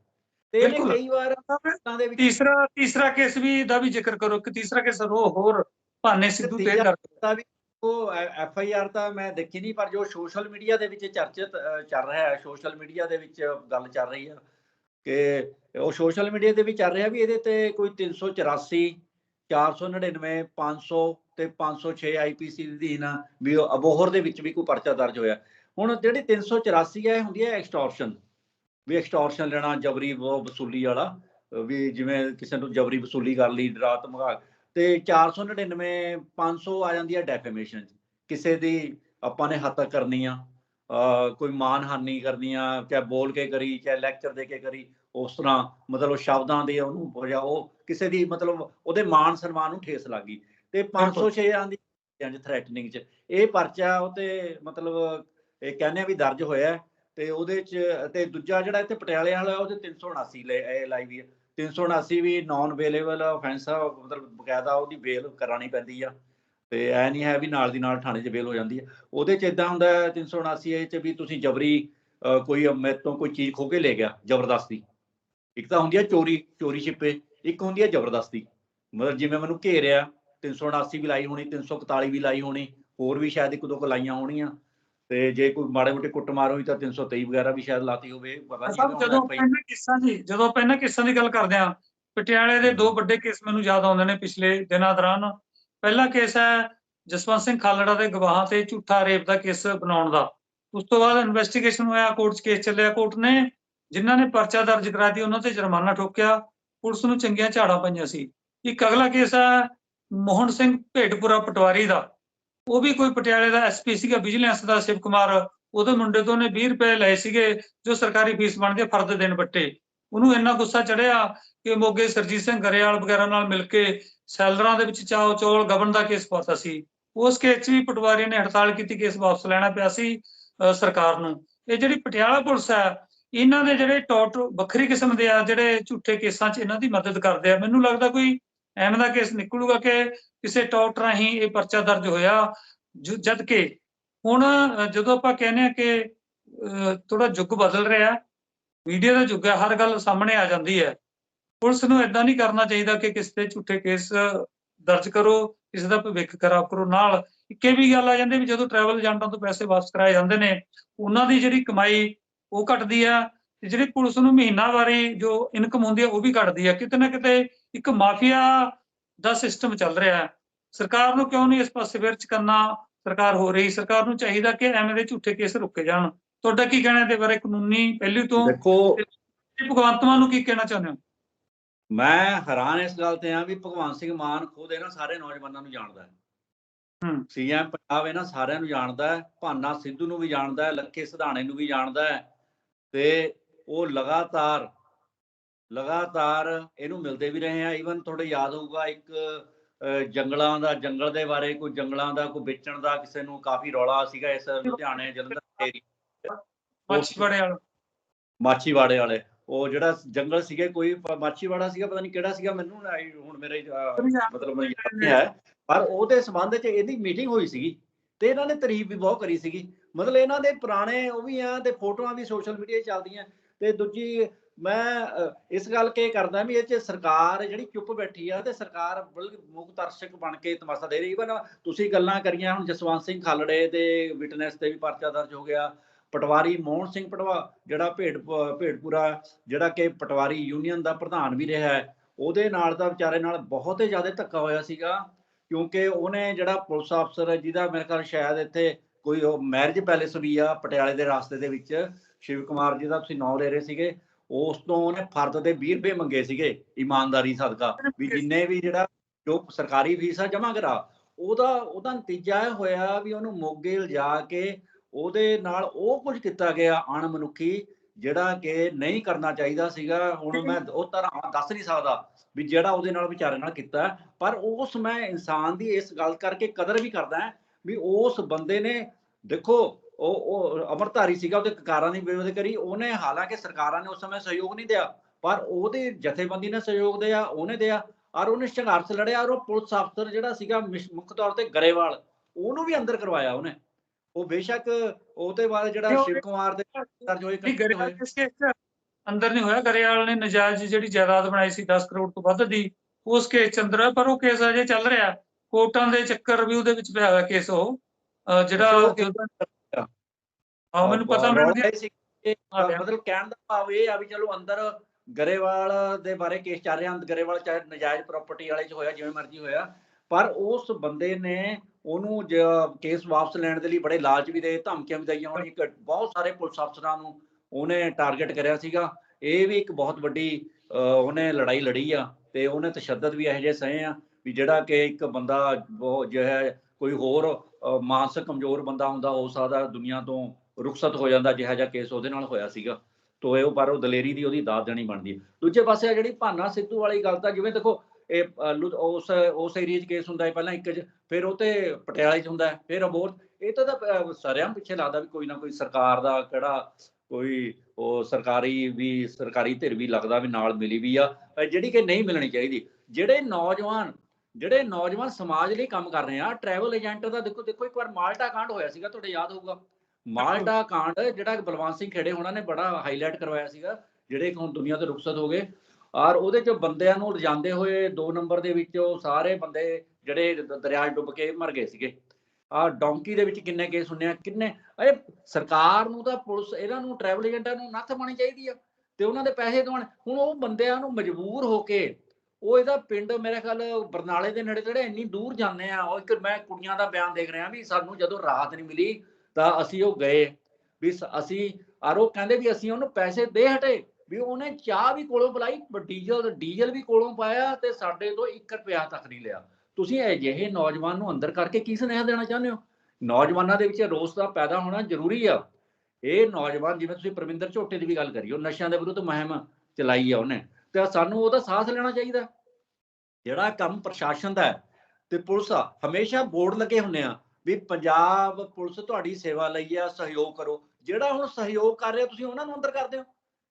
[SPEAKER 2] ਤੇ ਇਹਨੇ
[SPEAKER 1] ਬਿਲਕੁਲ।
[SPEAKER 2] ਕਈ ਵਾਰ ਪਿੰਡਾਂ ਦੇ ਵਿੱਚ
[SPEAKER 1] ਤੀਸਰਾ ਤੀਸਰਾ ਕੇਸ ਵੀ ਦਾ ਵੀ ਜ਼ਿਕਰ ਕਰੋ ਕਿ ਤੀਸਰਾ ਕੇਸ ਉਹ ਹੋਰ ਭਾਨੇ ਸਿੱਧੂ ਤੇ
[SPEAKER 2] ਤੀਜਾ
[SPEAKER 1] ਕਰ
[SPEAKER 2] ਤਾਂ ਵੀ ਉਹ ਐਫ ਆਈ ਆਰ ਤਾਂ ਮੈਂ ਦੇਖੀ ਨਹੀਂ ਪਰ ਜੋ ਸੋਸ਼ਲ ਮੀਡੀਆ ਦੇ ਵਿੱਚ ਚਰਚਿਤ ਚੱਲ ਰਿਹਾ ਹੈ ਸੋਸ਼ਲ ਮੀਡੀਆ ਦੇ ਵਿੱਚ ਗੱਲ ਚੱਲ ਰਹੀ ਆ ਕਿ ਉਹ ਸੋਸ਼ਲ ਮੀਡੀਆ ਦੇ ਵਿੱਚ ਚੱਲ ਰਿਹਾ ਵੀ ਇਹਦੇ ਤੇ ਕੋਈ 384 499 500 ਤੇ 506 ਆਈਪੀਸੀ ਦੇ ਅਧੀਨ ਵੀ ਉਹ ਅਬੋਹਰ ਦੇ ਵਿੱਚ ਵੀ ਕੋਈ ਪਰਚਾ ਦਰਜ ਹੋਇਆ। ਹੁਣ ਜਿਹੜੀ 384 ਹੈ ਹੁੰਦੀ ਹੈ ਐਕਸਟੋਰਸ਼ਨ ਵੀ ਐਕਸਟੋਰਸ਼ਨ ਲੈਣਾ ਜਬਰੀ ਵ- ਵਸੂਲੀ ਵਾਲਾ ਵੀ ਜਿਵੇਂ ਕਿਸੇ ਨੂੰ ਜਬਰੀ ਵਸੂਲੀ ਕਰ ਲਈ ਡਰਾ ਧਮਕਾ ਤੇ 499 500 ਆ ਜਾਂਦੀ ਹੈ ਡੈਫੇਮੇਸ਼ਨ ਕਿਸੇ ਦੀ ਆਪਾਂ ਨੇ ਹੱਤਕ ਕਰਨੀ ਆ ਕੋਈ ਮਾਨਹਾਨੀ ਕਰਨੀਆਂ ਚਾਹੇ ਬੋਲ ਕੇ ਕਰੀ ਚਾਹੇ ਲੈਕਚਰ ਦੇ ਕੇ ਕਰੀ ਉਸ ਤਰ੍ਹਾਂ ਮਤਲਬ ਸ਼ਬਦਾਂ ਦੇ ਉਹਨੂੰ ਜਾ ਉਹ ਕਿਸੇ ਦੀ ਮਤਲਬ ਉਹਦੇ ਮਾਨ ਸਨਮਾਨ ਨੂੰ ਠੇਸ ਲੱਗੀ ਤੇ 506 ਦੀ ਚ ਥ੍ਰੈਟਨਿੰਗ ਚ। ਇਹ ਪਰਚਾ ਉਹ ਤੇ ਮਤਲਬ ਇਹ ਕਹਿੰਦੇ ਆ ਵੀ ਦਰਜ ਹੋਇਆ ਤੇ ਉਹਦੇ ਚ ਤੇ ਦੂਜਾ ਜਿਹੜਾ ਇੱਥੇ ਪਟਿਆਲੇ ਵਾਲਾ ਉਹਦੇ 379 ਲੈ ਇਹ ਲਾਈ ਵੀ ਹੈ 379 ਵੀ ਨਾਨ ਅਵੇਲੇਬਲ ਆਫੈਂਸ ਆ, ਮਤਲਬ ਬਕਾਇਦਾ ਉਹਦੀ ਬੇਲ ਕਰਾਣੀ ਪੈਂਦੀ ਆ। ਤੇ ਐ ਨਹੀਂ ਹੈ ਵੀ ਨਾਲ ਦੀ ਨਾਲ ਥਾਣੇ 'ਚ ਬੇਲ ਹੋ ਜਾਂਦੀ ਹੈ ਉਹਦੇ 'ਚ ਇਦਾਂ ਹੁੰਦਾ ਹੈ 379 ਇਹ 'ਚ ਵੀ ਤੁਸੀਂ ਜਬਰੀ ਕੋਈ ਮੇਰੇ ਤੋਂ ਕੋਈ ਚੀਜ਼ ਖੋ ਕੇ ਲੈ ਗਿਆ, ਜ਼ਬਰਦਸਤੀ। ਇੱਕ ਤਾਂ ਹੁੰਦੀ ਹੈ ਚੋਰੀ ਚੋਰੀ ਛਿਪੇ, ਇੱਕ ਹੁੰਦੀ ਹੈ ਜ਼ਬਰਦਸਤੀ। ਮਤਲਬ ਜਿਵੇਂ ਮੈਨੂੰ ਘੇਰਿਆ 379 ਵੀ ਲਾਈ ਹੋਣੀ 341 ਵੀ ਲਾਈ ਹੋਣੀ, ਹੋਰ ਵੀ ਸ਼ਾਇਦ ਇੱਕ ਦੋ ਕੁ ਲਾਈਆਂ ਹੋਣੀਆਂ। ਤੇ ਜੇ ਕੋਈ ਮਾੜੇ ਮੋਟੇ ਕੁੱਟਮਾਰ ਹੋਈ ਤਾਂ 323 ਵਗੈਰਾ ਵੀ ਸ਼ਾਇਦ ਲਾਤੀ ਹੋਵੇ ਪਤਾ ਨਹੀਂ
[SPEAKER 1] ਜਦੋਂ ਇਹਨਾਂ ਕਿੱਸਾਂ ਦੀ ਜਦੋਂ ਆਪਾਂ ਇਹਨਾਂ ਕਿੱਸਾਂ ਦੀ ਗੱਲ ਕਰਦੇ ਹਾਂ ਪਟਿਆਲੇ ਦੇ ਦੋ ਵੱਡੇ ਕੇਸ ਮੈਨੂੰ ਯਾਦ ਆਉਂਦੇ ਨੇ ਪਿਛਲੇ ਦਿਨਾਂ ਦੌਰਾਨ। ਪਹਿਲਾ ਕੇਸ ਹੈ ਜਸਵੰਤ ਸਿੰਘ ਖਾਲੜਾ ਦੇ ਗਵਾਹਾਂ ਤੇ ਝੂਠਾ ਰੇਪ ਦਾ ਕੇਸ ਬਣਾਉਣ ਦਾ। ਉਸ ਤੋਂ ਬਾਅਦ ਇਨਵੈਸਟੀਗੇਸ਼ਨ ਹੋਇਆ ਕੋਰਟ 'ਚ ਕੇਸ ਚੱਲਿਆ ਕੋਰਟ ਨੇ ਜਿਨ੍ਹਾਂ ਨੇ ਪਰਚਾ ਦਰਜ ਕਰਾ ਦਿੱਤੀ ਉਹਨਾਂ ਤੇ ਜੁਰਮਾਨਾ ਠੋਕਿਆ ਪੁਲਿਸ ਨੂੰ ਚੰਗੀਆਂ ਝਾੜਾਂ ਪਈਆਂ ਸੀ। ਇੱਕ ਅਗਲਾ ਕੇਸ ਹੈ ਮੋਹਨ ਸਿੰਘ ਭੇਟਪੁਰਾ ਪਟਵਾਰੀ ਦਾ। ਉਹ ਵੀ ਕੋਈ ਪਟਿਆਲੇ ਦਾ ਐਸਪੀ ਸੀਗਾ, ਵਿਜੀਲੈਂਸ ਦਾ ਸ਼ਿਵ ਕੁਮਾਰ। ਉਹਦੇ ਮੁੰਡੇ ਤੋਂ ਉਹਨੇ 20 ਰੁਪਏ ਲਏ ਸੀਗੇ, ਜੋ ਸਰਕਾਰੀ ਫੀਸ ਬਣਦੀ ਹੈ ਫਰਦ ਦੇਣ ਬੱਟੇ। ਉਹਨੂੰ ਇੰਨਾ ਗੁੱਸਾ ਚੜਿਆ ਕਿ ਮੋਗੇ ਸਰਜੀਤ ਸਿੰਘ ਗਰੇਵਾਲ ਵਗੈਰਾ ਨਾਲ ਮਿਲ ਕੇ ਸੈਲਰਾਂ ਦੇ ਵਿੱਚ ਚਾਓ ਚੋਲ ਗਵਨ ਦਾ ਕੇਸ ਪਾਤਾ ਸੀ। ਉਸ ਕੇਸ 'ਚ ਵੀ ਪਟਵਾਰੀ ਨੇ ਹੜਤਾਲ ਕੀਤੀ, ਕੇਸ ਵਾਪਸ ਲੈਣਾ ਪਿਆ ਸੀ ਸਰਕਾਰ ਨੂੰ। ਇਹ ਜਿਹੜੀ ਪਟਿਆਲਾ ਪੁਲਿਸ ਹੈ, ਇਹਨਾਂ ਦੇ ਜਿਹੜੇ ਟੋਟ ਵੱਖਰੀ ਕਿਸਮ ਦੇ ਆ, ਜਿਹੜੇ ਝੂਠੇ ਕੇਸਾਂ 'ਚ ਇਹਨਾਂ ਦੀ ਮਦਦ ਕਰਦੇ ਆ, ਮੈਨੂੰ ਲੱਗਦਾ ਕੋਈ ਐਵੇਂ ਦਾ ਕੇਸ ਨਿਕਲੂਗਾ ਕਿ ਕਿਸੇ ਟੌਟ ਰਾਹੀਂ ਇਹ ਪਰਚਾ ਦਰਜ ਹੋਇਆ, ਜ- ਜਦ ਕਿ ਹੁਣ ਜਦੋਂ ਆਪਾਂ ਕਹਿੰਦੇ ਆ ਕਿ ਥੋੜਾ ਯੁੱਗ ਬਦਲ ਰਿਹਾ, ਮੀਡੀਆ ਦਾ ਯੁੱਗ ਹੈ, ਹਰ ਗੱਲ ਸਾਹਮਣੇ ਆ ਜਾਂਦੀ ਹੈ। ਪੁਲਿਸ ਨੂੰ ਇਦਾਂ ਨਹੀਂ ਕਰਨਾ ਚਾਹੀਦਾ ਕਿ ਕਿਸੇ ਤੇ ਝੂਠੇ ਕੇਸ ਦਰਜ ਕਰੋ, ਕਿਸੇ ਦਾ ਭਵਿੱਖ ਖਰਾਬ ਕਰੋ। ਨਾਲ ਇੱਕੇ ਵੀ ਗੱਲ ਆ ਜਾਂਦੀ ਵੀ ਜਦੋਂ ਟਰੈਵਲ ਏਜੰਟਾਂ ਤੋਂ ਪੈਸੇ ਵਾਪਸ ਕਰਾਏ ਜਾਂਦੇ ਨੇ, ਉਹਨਾਂ ਦੀ ਜਿਹੜੀ ਕਮਾਈ ਉਹ ਘਟਦੀ ਆ ਤੇ ਜਿਹੜੀ ਪੁਲਿਸ ਨੂੰ ਮਹੀਨਾਵਾਰੀ ਜੋ ਇਨਕਮ ਹੁੰਦੀ ਹੈ ਉਹ ਵੀ ਘਟਦੀ ਆ ਕਿਤੇ ਨਾ ਕਿਤੇ ਇੱਕ ਮਾਫੀਆ ਦਾ ਸਿਸਟਮ ਚੱਲ ਰਿਹਾ ਹੈ। ਸਰਕਾਰ ਨੂੰ ਕਿਉਂ ਨਹੀਂ ਇਸ ਪਾਸੇ ਵਿਰਚ ਕਰਨਾ? ਸਰਕਾਰ ਹੋ ਰਹੀ ਸਰਕਾਰ ਨੂੰ ਚਾਹੀਦਾ ਕਿ ਐਵੇਂ ਦੇ ਝੂਠੇ ਕੇਸ ਰੁਕੇ ਜਾਣ। ਤੁਹਾਡਾ ਕੀ ਕਹਿਣਾ ਇਹਦੇ ਬਾਰੇ ਕਾਨੂੰਨੀ ਪਹਿਲੂ ਤੋਂ?
[SPEAKER 2] ਦੇਖੋ
[SPEAKER 1] ਭਗਵੰਤ ਮਾਨ ਨੂੰ ਕੀ ਕਹਿਣਾ ਚਾਹੁੰਦੇ ਹੋ?
[SPEAKER 2] ਮੈਂ ਹੈਰਾਨ ਇਸ ਗੱਲ ਤੇ ਆ ਵੀ ਭਗਵੰਤ ਸਿੰਘ ਮਾਨ ਖੁਦ ਇਹਨਾਂ ਸਾਰੇ ਨੌਜਵਾਨਾਂ ਨੂੰ ਜਾਣਦਾ ਹੈ।
[SPEAKER 1] ਹੂੰ।
[SPEAKER 2] ਸੀਐਮ ਪੰਜਾਬ ਇਹਨਾਂ ਸਾਰਿਆਂ ਨੂੰ ਜਾਣਦਾ ਹੈ ਭਾਨਾ ਸਿੱਧੂ ਨੂੰ ਵੀ ਜਾਣਦਾ ਹੈ ਲੱਖੇ ਸਿਧਾਣੇ ਨੂੰ ਵੀ ਜਾਣਦਾ ਹੈ। ਤੇ ਉਹ ਲਗਾਤਾਰ ਲਗਾਤਾਰ ਇਹਨੂੰ ਮਿਲਦੇ ਵੀ ਰਹੇ ਆ। ਈਵਨ ਤੁਹਾਡੇ ਯਾਦ ਹੋਊਗਾ ਇੱਕ ਜੰਗਲਾਂ ਦਾ ਜੰਗਲ ਦੇ ਬਾਰੇ ਕੋਈ ਜੰਗਲਾਂ ਦਾ ਕੋਈ ਵੇਚਣ ਦਾ ਕਿਸੇ ਨੂੰ ਕਾਫੀ ਰੌਲਾ ਸੀਗਾ ਇਸ ਲੁਧਿਆਣੇ ਜਲੰਧਰ ਏਰੀਆ
[SPEAKER 1] ਮਾਛੀਵਾੜੇ ਵਾਲਾ।
[SPEAKER 2] ਮਾਛੀਵਾੜੇ ਵਾਲੇ। ਉਹ ਜਿਹੜਾ ਜੰਗਲ ਸੀਗੇ ਕੋਈ ਮਾਛੀਵਾੜਾ ਸੀਗਾ ਪਤਾ ਨਹੀਂ ਕਿਹੜਾ ਸੀਗਾ ਮੈਨੂੰ ਹੁਣ ਮੇਰੇ ਮਤਲਬ ਨਹੀਂ ਹੈ ਪਰ ਉਹਦੇ ਸੰਬੰਧ 'ਚ ਇਹਦੀ ਮੀਟਿੰਗ ਹੋਈ ਸੀਗੀ ਤੇ ਇਹਨਾਂ ਨੇ ਤਾਰੀਫ ਵੀ ਬਹੁਤ ਕਰੀ ਸੀਗੀ। ਮਤਲਬ ਇਹਨਾਂ ਦੇ ਪੁਰਾਣੇ ਉਹ ਵੀ ਆ ਤੇ ਫੋਟੋਆਂ ਵੀ ਸੋਸ਼ਲ ਮੀਡੀਆ 'ਤੇ ਚੱਲਦੀਆਂ। ਤੇ ਦੂਜੀ ਮੈਂ ਇਸ ਗੱਲ ਕੇ ਕਰਦਾ ਵੀ ਇਹ 'ਚ ਸਰਕਾਰ ਜਿਹੜੀ ਚੁੱਪ ਬੈਠੀ ਆ ਤੇ ਸਰਕਾਰ ਬਲਕਿ ਦਰਸ਼ਕ ਬਣ ਕੇ ਤਮਾਸ਼ਾ ਦੇ ਰਹੀ। ਈਵਨ ਤੁਸੀਂ ਗੱਲਾਂ ਕਰੀਆਂ ਹੁਣ ਜਸਵੰਤ ਸਿੰਘ ਖਾਲੜੇ ਦੇ ਵਿਟਨੈਸ ਤੇ ਵੀ ਪਰਚਾ ਦਰਜ ਹੋ ਗਿਆ। ਪਟਵਾਰੀ ਮੋਹਨ ਸਿੰਘ ਪਟਵਾ, ਜਿਹੜਾ ਭੇਡ, ਭੇਡਪੁਰਾ, ਜਿਹੜਾ ਕਿ ਪਟਵਾਰੀ ਯੂਨੀਅਨ ਦਾ ਪ੍ਰਧਾਨ ਵੀ ਰਿਹਾ ਹੈ, ਉਹਦੇ ਨਾਲ ਦਾ ਵਿਚਾਰੇ ਨਾਲ ਬਹੁਤ ਹੀ ਜ਼ਿਆਦਾ ਧੱਕਾ ਹੋਇਆ ਸੀਗਾ। ਕਿਉਂਕਿ ਉਹਨੇ ਜਿਹੜਾ ਪੁਲਿਸ ਅਫਸਰ ਜਿਹਦਾ ਮੇਰੇ ਖਿਆਲ ਸ਼ਾਇਦ ਇੱਥੇ ਕੋਈ ਉਹ ਮੈਰਿਜ ਪੈਲੇਸ ਵੀ ਆ, ਪਟਿਆਲੇ ਦੇ ਰਸਤੇ ਦੇ ਵਿੱਚ ਸ਼ਿਵ ਕੁਮਾਰ ਜੀ ਦਾ ਤੁਸੀਂ ਨਾਮ ਲੈ ਰਹੇ ਸੀਗੇ ਉਸ ਤੋਂ ਉਹਨੇ ਫਰਦ ਦੇ 20 ਰੁਪਏ ਮੰਗੇ ਸੀਗੇ ਇਮਾਨਦਾਰੀ ਸਦਕਾ ਵੀ ਜਿੰਨੇ ਵੀ ਜਿਹੜਾ ਜੋ ਸਰਕਾਰੀ ਫੀਸ ਆ ਜਮ੍ਹਾਂ ਕਰਾ ਉਹਦਾ ਉਹਦਾ ਨਤੀਜਾ ਇਹ ਹੋਇਆ ਵੀ ਉਹਨੂੰ ਮੋਗੇ ਲਿਜਾ ਕੇ ਉਹਦੇ ਨਾਲ ਉਹ ਕੁਝ ਕੀਤਾ ਗਿਆ ਅਣਮਨੁੱਖੀ ਜਿਹੜਾ ਕਿ ਨਹੀਂ ਕਰਨਾ ਚਾਹੀਦਾ ਸੀਗਾ ਹੁਣ ਮੈਂ ਉਹ ਤਰ੍ਹਾਂ ਦੱਸ ਨਹੀਂ ਸਕਦਾ ਵੀ ਜਿਹੜਾ ਉਹਦੇ ਨਾਲ ਵਿਚਾਰੇ ਨਾਲ ਕੀਤਾ ਪਰ ਉਸ ਮੈਂ ਇਨਸਾਨ ਦੀ ਇਸ ਗੱਲ ਕਰਕੇ ਕਦਰ ਵੀ ਕਰਦਾ ਵੀ ਉਸ ਬੰਦੇ ਨੇ ਦੇਖੋ ਉਹ ਉਹ ਅਮਰਧਾਰੀ ਸੀਗਾ ਉਹਦੇ ਕਾਰਾਂ ਦੀ ਵਿਰੋਧ ਕਰੀ। ਉਹਨੇ ਹਾਲਾਂਕਿ ਸਰਕਾਰਾਂ ਨੇ ਉਸ ਸਮੇਂ ਸਹਿਯੋਗ ਨਹੀਂ ਦਿਆ ਪਰ ਉਹਦੇ ਜਥੇਬੰਦੀ ਨੇ ਸਹਿਯੋਗ ਦਿਆ ਉਹਨੇ ਦਿਆ ਔਰ ਉਹਨੇ ਸੰਘਰਸ਼ ਲੜਿਆ ਔਰ ਉਹ ਪੁਲਿਸ ਅਫਸਰ ਜਿਹੜਾ ਸੀਗਾ ਮੁੱਖ ਤੌਰ ਤੇ ਗਰੇਵਾਲ ਉਹਨੂੰ ਵੀ ਅੰਦਰ ਕਰਵਾਇਆ ਉਹਨੇ। ਉਹ ਬੇਸ਼ੱਕ ਉਹਦੇ ਬਾਅਦ ਜਿਹੜਾ ਸ਼ਿਵ ਕੁਮਾਰ ਦੇ
[SPEAKER 1] ਵੀ ਗਰੇਵਾਲ ਕਿਸ ਕੇਸ 'ਚ? ਅੰਦਰ ਨਹੀਂ ਹੋਇਆ। ਗਰੇਵਾਲ ਨੇ ਨਜਾਇਜ਼ ਜਿਹੜੀ ਜਾਇਦਾਦ ਬਣਾਈ ਸੀ 10 ਕਰੋੜ ਤੋਂ ਵੱਧ ਦੀ ਉਸ ਕੇਸ 'ਚ ਅੰਦਰ ਪਰ ਉਹ ਕੇਸ ਅਜੇ ਚੱਲ ਰਿਹਾ। ਕੋਰਟਾਂ ਦੇ ਚੱਕਰ ਰਿਵਿਊ ਦੇ ਵਿੱਚ ਪਿਆ ਹੋਇਆ ਕੇਸ ਉਹ। ਜਿਹੜਾ ਹਾਂ ਮੈਨੂੰ ਪਤਾ ਆ ਗਿਆ।
[SPEAKER 2] ਮਤਲਬ ਕਹਿਣ ਦਾ ਭਾਵ ਇਹ ਆ ਵੀ ਚਲੋ ਅੰਦਰ ਗਰੇਵਾਲ ਦੇ ਬਾਰੇ ਕੇਸ ਚੱਲ ਰਿਹਾ ਗਰੇਵਾਲ ਚਾਹੇ ਨਜਾਇਜ਼ ਪ੍ਰਾਪਰਟੀ ਵਾਲੇ ਚ ਹੋਇਆ ਜਿਵੇਂ ਮਰਜ਼ੀ ਹੋਇਆ। ਪਰ ਉਸ ਬੰਦੇ ਨੇ ਉਹਨੂੰ ਕੇਸ ਵਾਪਸ ਲੈਣ ਦੇ ਲਈ ਬੜੇ ਲਾਲਚ ਵੀ ਦੇ ਧਮਕੀਆਂ ਵੀ ਦਈਆਂ ਇੱਕ ਬਹੁਤ ਸਾਰੇ ਪੁਲਿਸ ਅਫਸਰਾਂ ਨੂੰ ਉਹਨੇ ਟਾਰਗੇਟ ਕਰਿਆ ਸੀਗਾ। ਇਹ ਵੀ ਇੱਕ ਬਹੁਤ ਵੱਡੀ ਉਹਨੇ ਲੜਾਈ ਲੜੀ ਆ ਤੇ ਉਹਨੇ ਤਸ਼ੱਦਦ ਵੀ ਇਹੋ ਜਿਹੇ ਸਹੇ ਆ ਵੀ ਜਿਹੜਾ ਕਿ ਇੱਕ ਬੰਦਾ ਬਹੁਤ ਜੋ ਹੈ ਕੋਈ ਹੋਰ ਮਾਨਸਿਕ ਕਮਜ਼ੋਰ ਬੰਦਾ ਹੁੰਦਾ ਹੋ ਸਕਦਾ ਦੁਨੀਆ ਤੋਂ ਰੁਖਸਤ ਹੋ ਜਾਂਦਾ, ਜਿਹਾ ਜਿਹਾ ਕੇਸ ਉਹਦੇ ਨਾਲ ਹੋਇਆ ਸੀਗਾ। ਤੋ ਇਹ ਪਰ ਉਹ ਦਲੇਰੀ ਦੀ ਉਹਦੀ ਦਾਤ ਦੇਣੀ ਬਣਦੀ ਹੈ। ਦੂਜੇ ਪਾਸੇ ਆ ਜਿਹੜੀ ਭਾਨਾ ਸਿੱਧੂ ਵਾਲੀ ਗੱਲ ਤਾਂ ਜਿਵੇਂ ਦੇਖੋ, ਇਹ ਉਸ ਉਸ ਏਰੀਆ 'ਚ ਕੇਸ ਹੁੰਦਾ ਹੈ ਪਹਿਲਾਂ ਇੱਕ 'ਚ, ਫਿਰ ਉਹ ਤੇ ਪਟਿਆਲੇ 'ਚ ਹੁੰਦਾ ਹੈ, ਫਿਰ ਅਬੋਰ ਇਹ ਤਾਂ ਸਾਰਿਆਂ ਪਿੱਛੇ ਲੱਗਦਾ ਵੀ ਕੋਈ ਨਾ ਕੋਈ ਸਰਕਾਰ ਦਾ ਕਿਹੜਾ ਕੋਈ ਉਹ ਸਰਕਾਰੀ ਵੀ, ਸਰਕਾਰੀ ਧਿਰ ਵੀ ਲੱਗਦਾ ਵੀ ਨਾਲ ਮਿਲੀ ਵੀ ਆ ਜਿਹੜੀ ਕਿ ਨਹੀਂ ਮਿਲਣੀ ਚਾਹੀਦੀ। ਜਿਹੜੇ ਨੌਜਵਾਨ ਜਿਹੜੇ ਨੌਜਵਾਨ ਸਮਾਜ ਲਈ ਕੰਮ ਕਰ ਰਹੇ ਆ ਟਰੈਵਲ ਏਜੰਟ ਦਾ ਦੇਖੋ ਦੇਖੋ ਇੱਕ ਵਾਰ ਮਾਲਟਾ ਕਾਂਡ ਹੋਇਆ ਸੀਗਾ, ਤੁਹਾਡੇ ਯਾਦ ਹੋਊਗਾ। ਮਾਲਟਾ ਕਾਂਡ ਜਿਹੜਾ ਬਲਵੰਤ ਸਿੰਘ ਖੇੜੇ ਹੋਣਾ ਨੇ ਬੜਾ ਹਾਈਲਾਈਟ ਕਰਵਾਇਆ ਸੀਗਾ ਜਿਹੜੇ ਹੁਣ ਦੁਨੀਆ ਤੋਂ ਰੁਖਸਤ ਹੋ ਗਏ। ਔਰ ਉਹਦੇ ਚ ਬੰਦਿਆਂ ਨੂੰ ਲਿਜਾਂਦੇ ਹੋਏ 2 ਨੰਬਰ ਦੇ ਵਿੱਚ ਉਹ ਸਾਰੇ ਬੰਦੇ ਜਿਹੜੇ ਦ- ਦਰਿਆ 'ਚ ਡੁੱਬ ਕੇ ਮਰ ਗਏ ਸੀਗੇ। ਆ ਡੌਂਕੀ ਦੇ ਵਿੱਚ ਕਿੰਨੇ ਕੇਸ ਹੁੰਨੇ ਆ ਕਿੰਨੇ? ਅਰੇ ਸਰਕਾਰ ਨੂੰ ਤਾਂ ਪੁਲਿਸ ਇਹਨਾਂ ਨੂੰ ਟਰੈਵਲ ਏਜੰਟਾਂ ਨੂੰ ਨੱਥ ਪਾਣੀ ਚਾਹੀਦੀ ਆ ਤੇ ਉਹਨਾਂ ਦੇ ਪੈਸੇ ਦਿਵਾਉਣ ਹੁਣ ਉਹ ਬੰਦਿਆਂ ਨੂੰ ਮਜਬੂਰ ਹੋ ਕੇ ਉਹ ਇਹਦਾ ਪਿੰਡ ਮੇਰੇ ਖਿਆਲ ਬਰਨਾਲੇ ਦੇ ਨੇੜੇ ਤੇੜੇ ਇੰਨੀ ਦੂਰ ਜਾਂਦੇ ਆ ਉਹ ਇੱਕ ਮੈਂ ਕੁੜੀਆਂ ਦਾ ਬਿਆਨ ਦੇਖ ਰਿਹਾ ਵੀ ਸਾਨੂੰ ਜਦੋਂ ਰਾਹਤ ਨਹੀਂ ਮਿਲੀ ਤਾਂ ਅਸੀਂ ਉਹ ਗਏ ਵੀ ਸ- ਅਸੀਂ ਆਰ ਉਹ ਕਹਿੰਦੇ ਵੀ ਅਸੀਂ ਉਹਨੂੰ ਪੈਸੇ ਦੇ ਹਟੇ ਵੀ ਉਹਨੇ ਚਾਹ ਵੀ ਕੋਲੋਂ ਬੁਲਾਈ ਡੀਜ਼ਲ ਡੀਜ਼ਲ ਵੀ ਕੋਲੋਂ ਪਾਇਆ ਤੇ ਸਾਡੇ ਤੋਂ 1 ਰੁਪਿਆ ਤੱਕ ਨਹੀਂ ਲਿਆ। ਤੁਸੀਂ ਅਜਿਹੇ ਨੌਜਵਾਨ ਨੂੰ ਅੰਦਰ ਕਰਕੇ ਕੀ ਸੁਨੇਹਾ ਦੇਣਾ ਚਾਹੁੰਦੇ ਹੋ? ਨੌਜਵਾਨਾਂ ਦੇ ਵਿੱਚ ਰੋਸ ਦਾ ਪੈਦਾ ਹੋਣਾ ਜ਼ਰੂਰੀ ਆ। ਇਹ ਨੌਜਵਾਨ ਜਿਵੇਂ ਤੁਸੀਂ ਪ੍ਰਵਿੰਦਰ ਝੋਟੇ ਦੀ ਵੀ ਗੱਲ ਕਰੀ, ਉਹ ਨਸ਼ਿਆਂ ਦੇ ਵਿਰੁੱਧ ਮੁਹਿੰਮ ਚਲਾਈ ਆ ਉਹਨੇ, ਤੇ ਸਾਨੂੰ ਉਹਦਾ ਸਾਥ ਲੈਣਾ ਚਾਹੀਦਾ। ਜਿਹੜਾ ਕੰਮ ਪ੍ਰਸ਼ਾਸਨ ਦਾ ਤੇ ਪੁਲਿਸ ਆ, ਹਮੇਸ਼ਾ ਬੋਰਡ ਲੱਗੇ ਹੁੰਨੇ ਆ ਵੀ ਪੰਜਾਬ ਪੁਲਿਸ ਤੁਹਾਡੀ ਸੇਵਾ ਲਈ ਆ ਸਹਿਯੋਗ ਕਰੋ। ਜਿਹੜਾ ਹੁਣ ਸਹਿਯੋਗ ਕਰ ਰਿਹਾ ਤੁਸੀਂ ਉਹਨਾਂ ਨੂੰ ਅੰਦਰ ਕਰਦੇ ਹੋ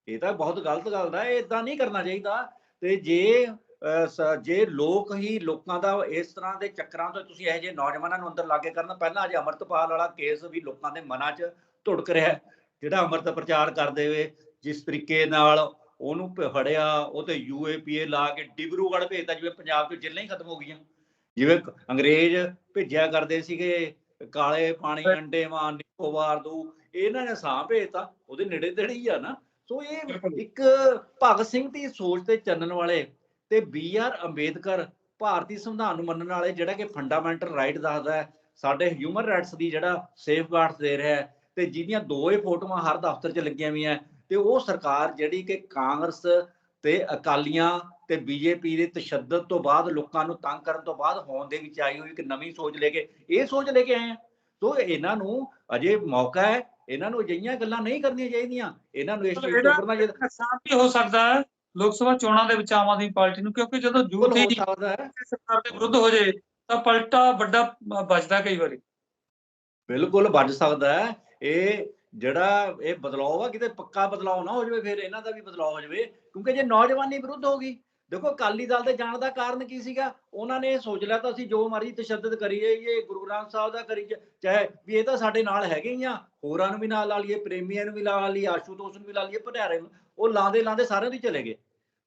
[SPEAKER 2] ਇਹ ਤਾਂ ਬਹੁਤ ਗਲਤ ਗੱਲ ਦਾ ਇਹ ਇਦਾਂ ਨਹੀਂ ਕਰਨਾ ਚਾਹੀਦਾ। ਤੇ ਜੇ ਅਹ, ਜੇ ਲੋਕ ਹੀ ਲੋਕਾਂ ਦਾ ਇਸ ਤਰ੍ਹਾਂ ਦੇ ਚੱਕਰਾਂ ਤੋਂ ਤੁਸੀਂ ਇਹੋ ਜਿਹੇ ਨੌਜਵਾਨਾਂ ਨੂੰ ਅੰਦਰ ਲਾਗੇ ਕਰਨ ਪਹਿਲਾਂ ਅਜੇ ਅਮਰਤਪਾਲ ਵਾਲਾ ਕੇਸ ਵੀ ਲੋਕਾਂ ਦੇ ਮਨਾਂ 'ਚ ਧੁੜਕ ਰਿਹਾ ਜਿਹੜਾ ਅਮਰਤ ਪ੍ਰਚਾਰ ਕਰਦੇ ਹੋਏ ਜਿਸ ਤਰੀਕੇ ਨਾਲ ਉਹਨੂੰ ਫੜਿਆ ਉਹ ਤੇ ਯੂਏਪੀਏ ਲਾ ਕੇ ਡਿਬਰੂਗੜ੍ਹ ਭੇਜਦਾ ਜਿਵੇਂ ਪੰਜਾਬ 'ਚ ਜੇਲ੍ਹਾਂ ਹੀ ਖਤਮ ਹੋ ਗਈਆਂ। ਜਿਵੇਂ ਅੰਗਰੇਜ਼ ਭੇਜਿਆ ਕਰਦੇ ਸੀਗੇ ਕਾਲੇ ਪਾਣੀ ਅੰਡੇ ਮਾਰ ਨਿਕੋਬਾਰ ਦੋ ਇਹਨਾਂ ਨੇ ਸਾਹ ਭੇਜਤਾ ਉਹਦੇ ਨੇੜੇ ਤੇੜੇ ਹੀ ਆ ਨਾ ਸੋ ਇਹ। ਇੱਕ ਭਗਤ ਸਿੰਘ ਦੀ ਸੋਚ ਤੇ ਚੱਲਣ ਵਾਲੇ ਤੇ ਬੀ ਆਰ ਅੰਬੇਦਕਰ ਭਾਰਤੀ ਸੰਵਿਧਾਨ ਨੂੰ ਮੰਨਣ ਵਾਲੇ ਜਿਹੜਾ ਕਿ ਫੰਡਾਮੈਂਟਲ ਰਾਈਟ ਦੱਸਦਾ ਸਾਡੇ ਹਿਊਮਨ ਰਾਈਟਸ ਦੀ ਜਿਹੜਾ ਸੇਫਗਾਰਡਸ ਦੇ ਰਿਹਾ ਤੇ ਜਿਹਦੀਆਂ ਦੋ ਹੀ ਫੋਟੋਆਂ ਹਰ ਦਫ਼ਤਰ 'ਚ ਲੱਗੀਆਂ ਹੋਈਆਂ ਤੇ ਉਹ ਸਰਕਾਰ ਜਿਹੜੀ ਕਿ ਕਾਂਗਰਸ ਤੇ ਅਕਾਲੀਆਂ ਤੇ ਬੀਜੇਪੀ ਦੇ ਤਸ਼ੱਦਦ ਤੋਂ ਬਾਅਦ ਲੋਕਾਂ ਨੂੰ ਤੰਗ ਕਰਨ ਤੋਂ ਬਾਅਦ ਹੋਂਦ ਦੇ ਵਿੱਚ ਆਈ ਹੋਈ ਇੱਕ ਨਵੀਂ ਸੋਚ ਲੈ ਕੇ ਇਹ ਸੋਚ ਲੈ ਕੇ ਆਏ ਆ। ਸੋ ਇਹਨਾਂ ਨੂੰ ਅਜੇ ਮੌਕਾ ਹੈ ਇਹਨਾਂ ਨੂੰ ਅਜਿਹੀਆਂ ਗੱਲਾਂ ਨਹੀਂ ਕਰਨੀਆਂ ਚਾਹੀਦੀਆਂ। ਇਹਨਾਂ ਨੂੰ ਇਸ ਚੀਜ਼ ਤੋਂ ਕਰਨਾ ਚਾਹੀਦਾ
[SPEAKER 1] ਨੁਕਸਾਨ ਵੀ ਹੋ ਸਕਦਾ ਹੈ ਲੋਕ ਸਭਾ ਚੋਣਾਂ ਦੇ ਵਿੱਚ ਆਮ ਆਦਮੀ ਪਾਰਟੀ ਨੂੰ ਕਿਉਂਕਿ ਜਦੋਂ
[SPEAKER 2] ਸਕਦਾ ਹੈ।
[SPEAKER 1] ਸਰਕਾਰ ਦੇ ਵਿਰੁੱਧ ਹੋ ਜੇ ਤਾਂ ਪਲਟਾ ਵੱਡਾ ਵੱਜਦਾ ਕਈ ਵਾਰੀ।
[SPEAKER 2] ਬਿਲਕੁਲ ਵੱਜ ਸਕਦਾ ਹੈ। ਇਹ ਜਿਹੜਾ ਇਹ ਬਦਲਾਅ ਆ ਕਿਤੇ ਪੱਕਾ ਬਦਲਾਅ ਨਾ ਹੋ ਜਾਵੇ ਫਿਰ ਇਹਨਾਂ ਦਾ ਵੀ ਬਦਲਾਅ ਹੋ ਜਾਵੇ ਕਿਉਂਕਿ ਜੇ ਨੌਜਵਾਨੀ ਵਿਰੁੱਧ ਹੋ ਗਈ ਦੇਖੋ ਅਕਾਲੀ ਦਲ ਦੇ ਜਾਣ ਦਾ ਕਾਰਨ ਕੀ ਸੀਗਾ? ਉਹਨਾਂ ਨੇ ਇਹ ਸੋਚ ਲਿਆ ਤਾਂ ਅਸੀਂ ਜੋ ਮਰਜ਼ੀ ਤਸ਼ੱਦਦ ਕਰੀਏ ਇਹ ਗੁਰੂ ਗ੍ਰੰਥ ਸਾਹਿਬ ਦਾ ਕਰੀਏ ਚਾਹੇ ਵੀ ਇਹ ਤਾਂ ਸਾਡੇ ਨਾਲ ਹੈਗੇ ਹੀ ਆ ਹੋਰਾਂ ਨੂੰ ਵੀ ਨਾਲ ਲਾ ਲਈਏ ਪ੍ਰੇਮੀਆਂ ਨੂੰ ਵੀ ਲਾ ਲਈਏ ਆਸ਼ੂਤੋਸ਼ ਨੂੰ ਵੀ ਲਾ ਲਈਏ ਭਟਿਆਰੇ ਨੂੰ ਉਹ ਲਾਉਂਦੇ ਲਾਉਂਦੇ ਸਾਰਿਆਂ ਦੀ ਚਲੇ ਗਏ।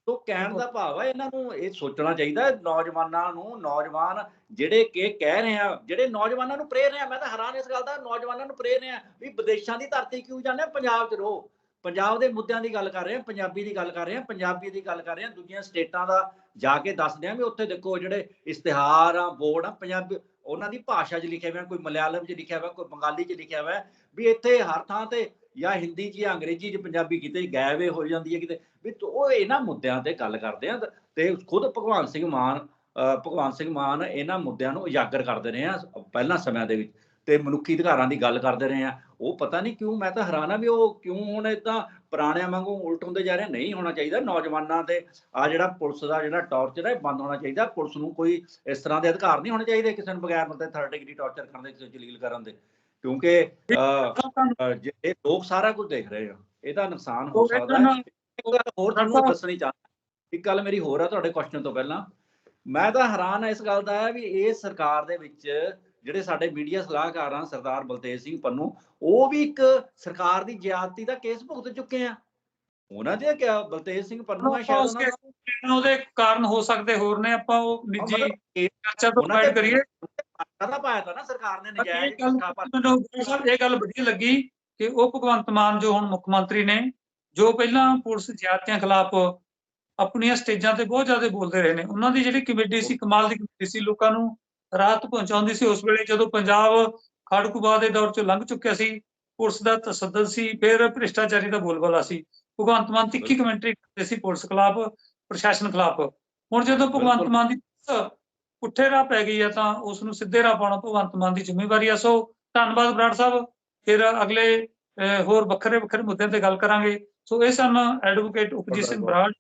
[SPEAKER 2] ਤੋਂ ਕਹਿਣ ਦਾ ਭਾਵ ਹੈ ਇਹਨਾਂ ਨੂੰ ਇਹ ਸੋਚਣਾ ਚਾਹੀਦਾ ਨੌਜਵਾਨਾਂ ਨੂੰ ਨੌਜਵਾਨ ਜਿਹੜੇ ਕਿ ਕਹਿ ਰਹੇ ਆ ਜਿਹੜੇ ਨੌਜਵਾਨਾਂ ਨੂੰ ਪ੍ਰੇਰ ਰਹੇ ਆ ਮੈਂ ਤਾਂ ਹੈਰਾਨ ਇਸ ਗੱਲ ਦਾ ਨੌਜਵਾਨਾਂ ਨੂੰ ਪ੍ਰੇਰ ਰਹੇ ਆ ਵੀ ਵਿਦੇਸ਼ਾਂ ਦੀ ਧਰਤੀ ਕਿਉਂ ਜਾਂਦੇ ਆ, ਪੰਜਾਬ 'ਚ ਰਹੋ। ਪੰਜਾਬ ਦੇ ਮੁੱਦਿਆਂ ਦੀ ਗੱਲ ਕਰ ਰਹੇ ਆ ਪੰਜਾਬੀ ਦੀ ਗੱਲ ਕਰ ਰਹੇ ਆ ਪੰਜਾਬੀ ਦੀ ਗੱਲ ਕਰ ਰਹੇ ਆ ਦੂਜੀਆਂ ਸਟੇਟਾਂ ਦਾ ਜਾ ਕੇ ਦੱਸਦੇ ਆ ਵੀ ਉੱਥੇ ਦੇਖੋ ਜਿਹੜੇ ਇਸ਼ਤਿਹਾਰ ਆ, ਬੋਰਡ ਆ, ਪੰਜਾਬੀ ਉਹਨਾਂ ਦੀ ਭਾਸ਼ਾ 'ਚ ਲਿਖਿਆ ਹੋਇਆ, ਕੋਈ ਮਲਿਆਲਮ 'ਚ ਲਿਖਿਆ ਹੋਇਆ, ਕੋਈ ਬੰਗਾਲੀ 'ਚ ਲਿਖਿਆ ਹੋਇਆ ਵੀ ਇੱਥੇ ਹਰ ਥਾਂ ਤੇ ਜਾਂ ਹਿੰਦੀ 'ਚ ਜਾਂ ਅੰਗਰੇਜ਼ੀ 'ਚ ਪੰਜਾਬੀ ਕਿਤੇ ਗਾਇਬ ਹੋ ਜਾਂਦੀ ਹੈ ਕਿਤੇ, ਵੀ ਉਹ ਇਹਨਾਂ ਮੁੱਦਿਆਂ ਤੇ ਗੱਲ ਕਰਦੇ ਆ ਤੇ ਖੁਦ ਭਗਵਾਨ ਸਿੰਘ ਮਾਨ, ਅਹ ਭਗਵਾਨ ਸਿੰਘ ਮਾਨ ਇਹਨਾਂ ਮੁੱਦਿਆਂ ਨੂੰ ਉਜਾਗਰ ਕਰਦੇ ਰਹੇ ਆ, ਪਹਿਲਾਂ ਸਮਿਆਂ ਦੇ ਵਿੱਚ। ਤੇ ਮਨੁੱਖੀ ਅਧਿਕਾਰਾਂ ਦੀ ਗੱਲ ਕਰਦੇ ਰਹੇ ਆ। ਉਹ ਪਤਾ ਨਹੀਂ ਕਿਉਂ ਮੈਂ ਤਾਂ ਹੈਰਾਨ ਆ ਵੀ ਉਹ ਕਿਉਂ ਹੁਣ ਇਦਾਂ ਪੁਰਾਣਿਆਂ ਵਾਂਗੂ ਉਲਟ ਹੁੰਦੇ ਜਾ ਰਹੇ। ਨਹੀਂ ਹੋਣਾ ਚਾਹੀਦਾ ਨੌਜਵਾਨਾਂ ਤੇ ਆ ਜਿਹੜਾ ਪੁਲਿਸ ਦਾ ਜਿਹੜਾ ਟਾਰਚਰ ਹੈ ਬੰਦ ਹੋਣਾ ਚਾਹੀਦਾ। ਪੁਲਿਸ ਨੂੰ ਕੋਈ ਇਸ ਤਰ੍ਹਾਂ ਦੇ ਅਧਿਕਾਰ ਨਹੀਂ ਹੋਣੇ ਚਾਹੀਦੇ ਕਿਸੇ ਨੂੰ ਬਗੈਰ ਮਤਲਬ ਥਰਡ ਡਿਗਰੀ ਟਾਰਚਰ ਕਰਨ ਦੇ ਕਿਸੇ ਜਲੀਲ ਕਰਨ ਦੇ। ਕਿਉਂਕਿ ਇਹ ਲੋਕ ਸਾਰਾ ਕੁਝ ਦੇਖ ਰਹੇ ਆ ਇਹਦਾ ਨੁਕਸਾਨ ਹੋ ਸਕਦਾ। ਹੈ ਇੱਕ ਗੱਲ ਹੋਰ ਤੁਹਾਨੂੰ ਦੱਸਣੀ ਚਾਹੁੰਦਾ। ਇੱਕ ਗੱਲ ਮੇਰੀ ਹੋਰ ਆ ਤੁਹਾਡੇ ਕੁਐਸਚਨ ਤੋਂ ਪਹਿਲਾਂ। ਮੈਂ ਤਾਂ ਹੈਰਾਨ ਆ ਇਸ ਗੱਲ ਦਾ ਵੀ ਇਹ ਸਰਕਾਰ ਦੇ ਵਿੱਚ ਜਿਹੜੇ ਸਾਡੇ ਮੀਡੀਆ ਸਲਾਹਕਾਰ ਆ ਸਰਦਾਰ ਬਲਤੇਜ ਸਿੰਘ ਪੰਨੂ ਉਹ ਵੀ ਇੱਕ ਸਰਕਾਰ ਦੀ ਜ਼ਿਆਦਤੀ ਦਾ ਕੇਸ ਭੁਗਤ ਚੁੱਕੇ ਆ। ਉਹਨਾਂ ਦੇ ਕਿਆ ਬਲਤੇਜ ਸਿੰਘ ਪੰਨੂ ਆ ਸ਼ਾਇਦ
[SPEAKER 1] ਉਹਦੇ ਕਾਰਨ ਹੋ ਸਕਦੇ ਹੋਰ ਨੇ ਆਪਾਂ ਉਹ ਨਿੱਜੀ ਚਰਚਾ ਤੋਂ ਬਾਅਦ ਕਰੀਏ।
[SPEAKER 2] ਦਾ ਪਾਇਆ ਤਾਂ ਨਾ ਸਰਕਾਰ ਨੇ ਨਜਾਇਜ਼
[SPEAKER 1] ਸਾਹਿਬ ਇਹ ਗੱਲ ਵਧੀਆ ਲੱਗੀ ਕਿ ਉਹ ਭਗਵੰਤ ਮਾਨ ਜੋ ਹੁਣ ਮੁੱਖ ਮੰਤਰੀ ਨੇ ਜੋ ਪਹਿਲਾਂ ਪੁਲਿਸ ਜ਼ਿਆਦਤੀਆਂ ਖਿਲਾਫ ਆਪਣੀਆਂ ਸਟੇਜਾਂ ਤੇ ਬਹੁਤ ਜ਼ਿਆਦਾ ਬੋਲਦੇ ਰਹੇ ਨੇ ਉਹਨਾਂ ਦੀ ਜਿਹੜੀ ਕਮੇਟੀ ਸੀ ਕਮਾਲ ਦੀ ਕਮੇਟੀ ਸੀ ਲੋਕਾਂ ਨੂੰ ਰਾਹਤ ਪਹੁੰਚਾਉਂਦੀ ਸੀ ਉਸ ਵੇਲੇ ਜਦੋਂ ਪੰਜਾਬ ਖਾੜਕੂਬਾ ਦੇ ਦੌਰ ਚੋਂ ਲੰਘ ਚੁੱਕਿਆ ਸੀ ਪੁਲਿਸ ਦਾ ਤਸੱਦਦ ਸੀ ਫਿਰ ਭ੍ਰਿਸ਼ਟਾਚਾਰੀ ਦਾ ਬੋਲਬਾਲਾ ਸੀ। ਭਗਵੰਤ ਮਾਨ ਤਿੱਖੀ ਕਮੈਂਟਰੀ ਕਰਦੇ ਸੀ ਪੁਲਿਸ ਖਿਲਾਫ ਪ੍ਰਸ਼ਾਸਨ ਖਿਲਾਫ। ਹੁਣ ਜਦੋਂ ਭਗਵੰਤ। ਮਾਨ ਦੀ ਪੁੱਠੇ ਰਾਹ ਪੈ ਗਈ ਹੈ ਤਾਂ ਉਸ ਨੂੰ ਸਿੱਧੇ ਰਾਹ ਪਾਉਣਾ ਭਗਵੰਤ ਮਾਨ ਦੀ ਜ਼ਿੰਮੇਵਾਰੀ ਹੈ ਸੋ ਧੰਨਵਾਦ ਬਰਾੜ ਸਾਹਿਬ। ਫਿਰ ਅਗਲੇ ਹੋਰ ਵੱਖਰੇ ਵੱਖਰੇ ਮੁੱਦਿਆਂ ਤੇ ਗੱਲ ਕਰਾਂਗੇ। ਸੋ ਇਹ ਸਨ ਐਡਵੋਕੇਟ ਉਪਜੀਤ ਸਿੰਘ ਬਰਾੜ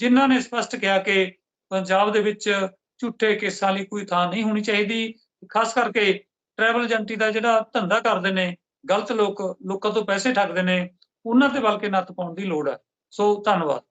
[SPEAKER 1] ਜਿਨ੍ਹਾਂ ਨੇ ਸਪਸ਼ਟ ਕਿਹਾ ਕਿ ਪੰਜਾਬ ਦੇ ਵਿੱਚ ਝੂਠੇ ਕੇਸਾਂ ਲਈ ਕੋਈ ਥਾਂ ਨਹੀਂ ਹੋਣੀ ਚਾਹੀਦੀ। ਖਾਸ ਕਰਕੇ ਟਰੈਵਲ ਏਜੰਟੀ ਦਾ ਜਿਹੜਾ ਧੰਦਾ ਕਰਦੇ ਨੇ, ਗਲਤ ਲੋਕ, ਲੋਕਾਂ ਤੋਂ ਪੈਸੇ ਠੱਗਦੇ ਨੇ, ਉਹਨਾਂ ਤੇ ਬਲਕਿ ਨੱਤ ਪਾਉਣ ਦੀ ਲੋੜ ਹੈ। ਸੋ ਧੰਨਵਾਦ।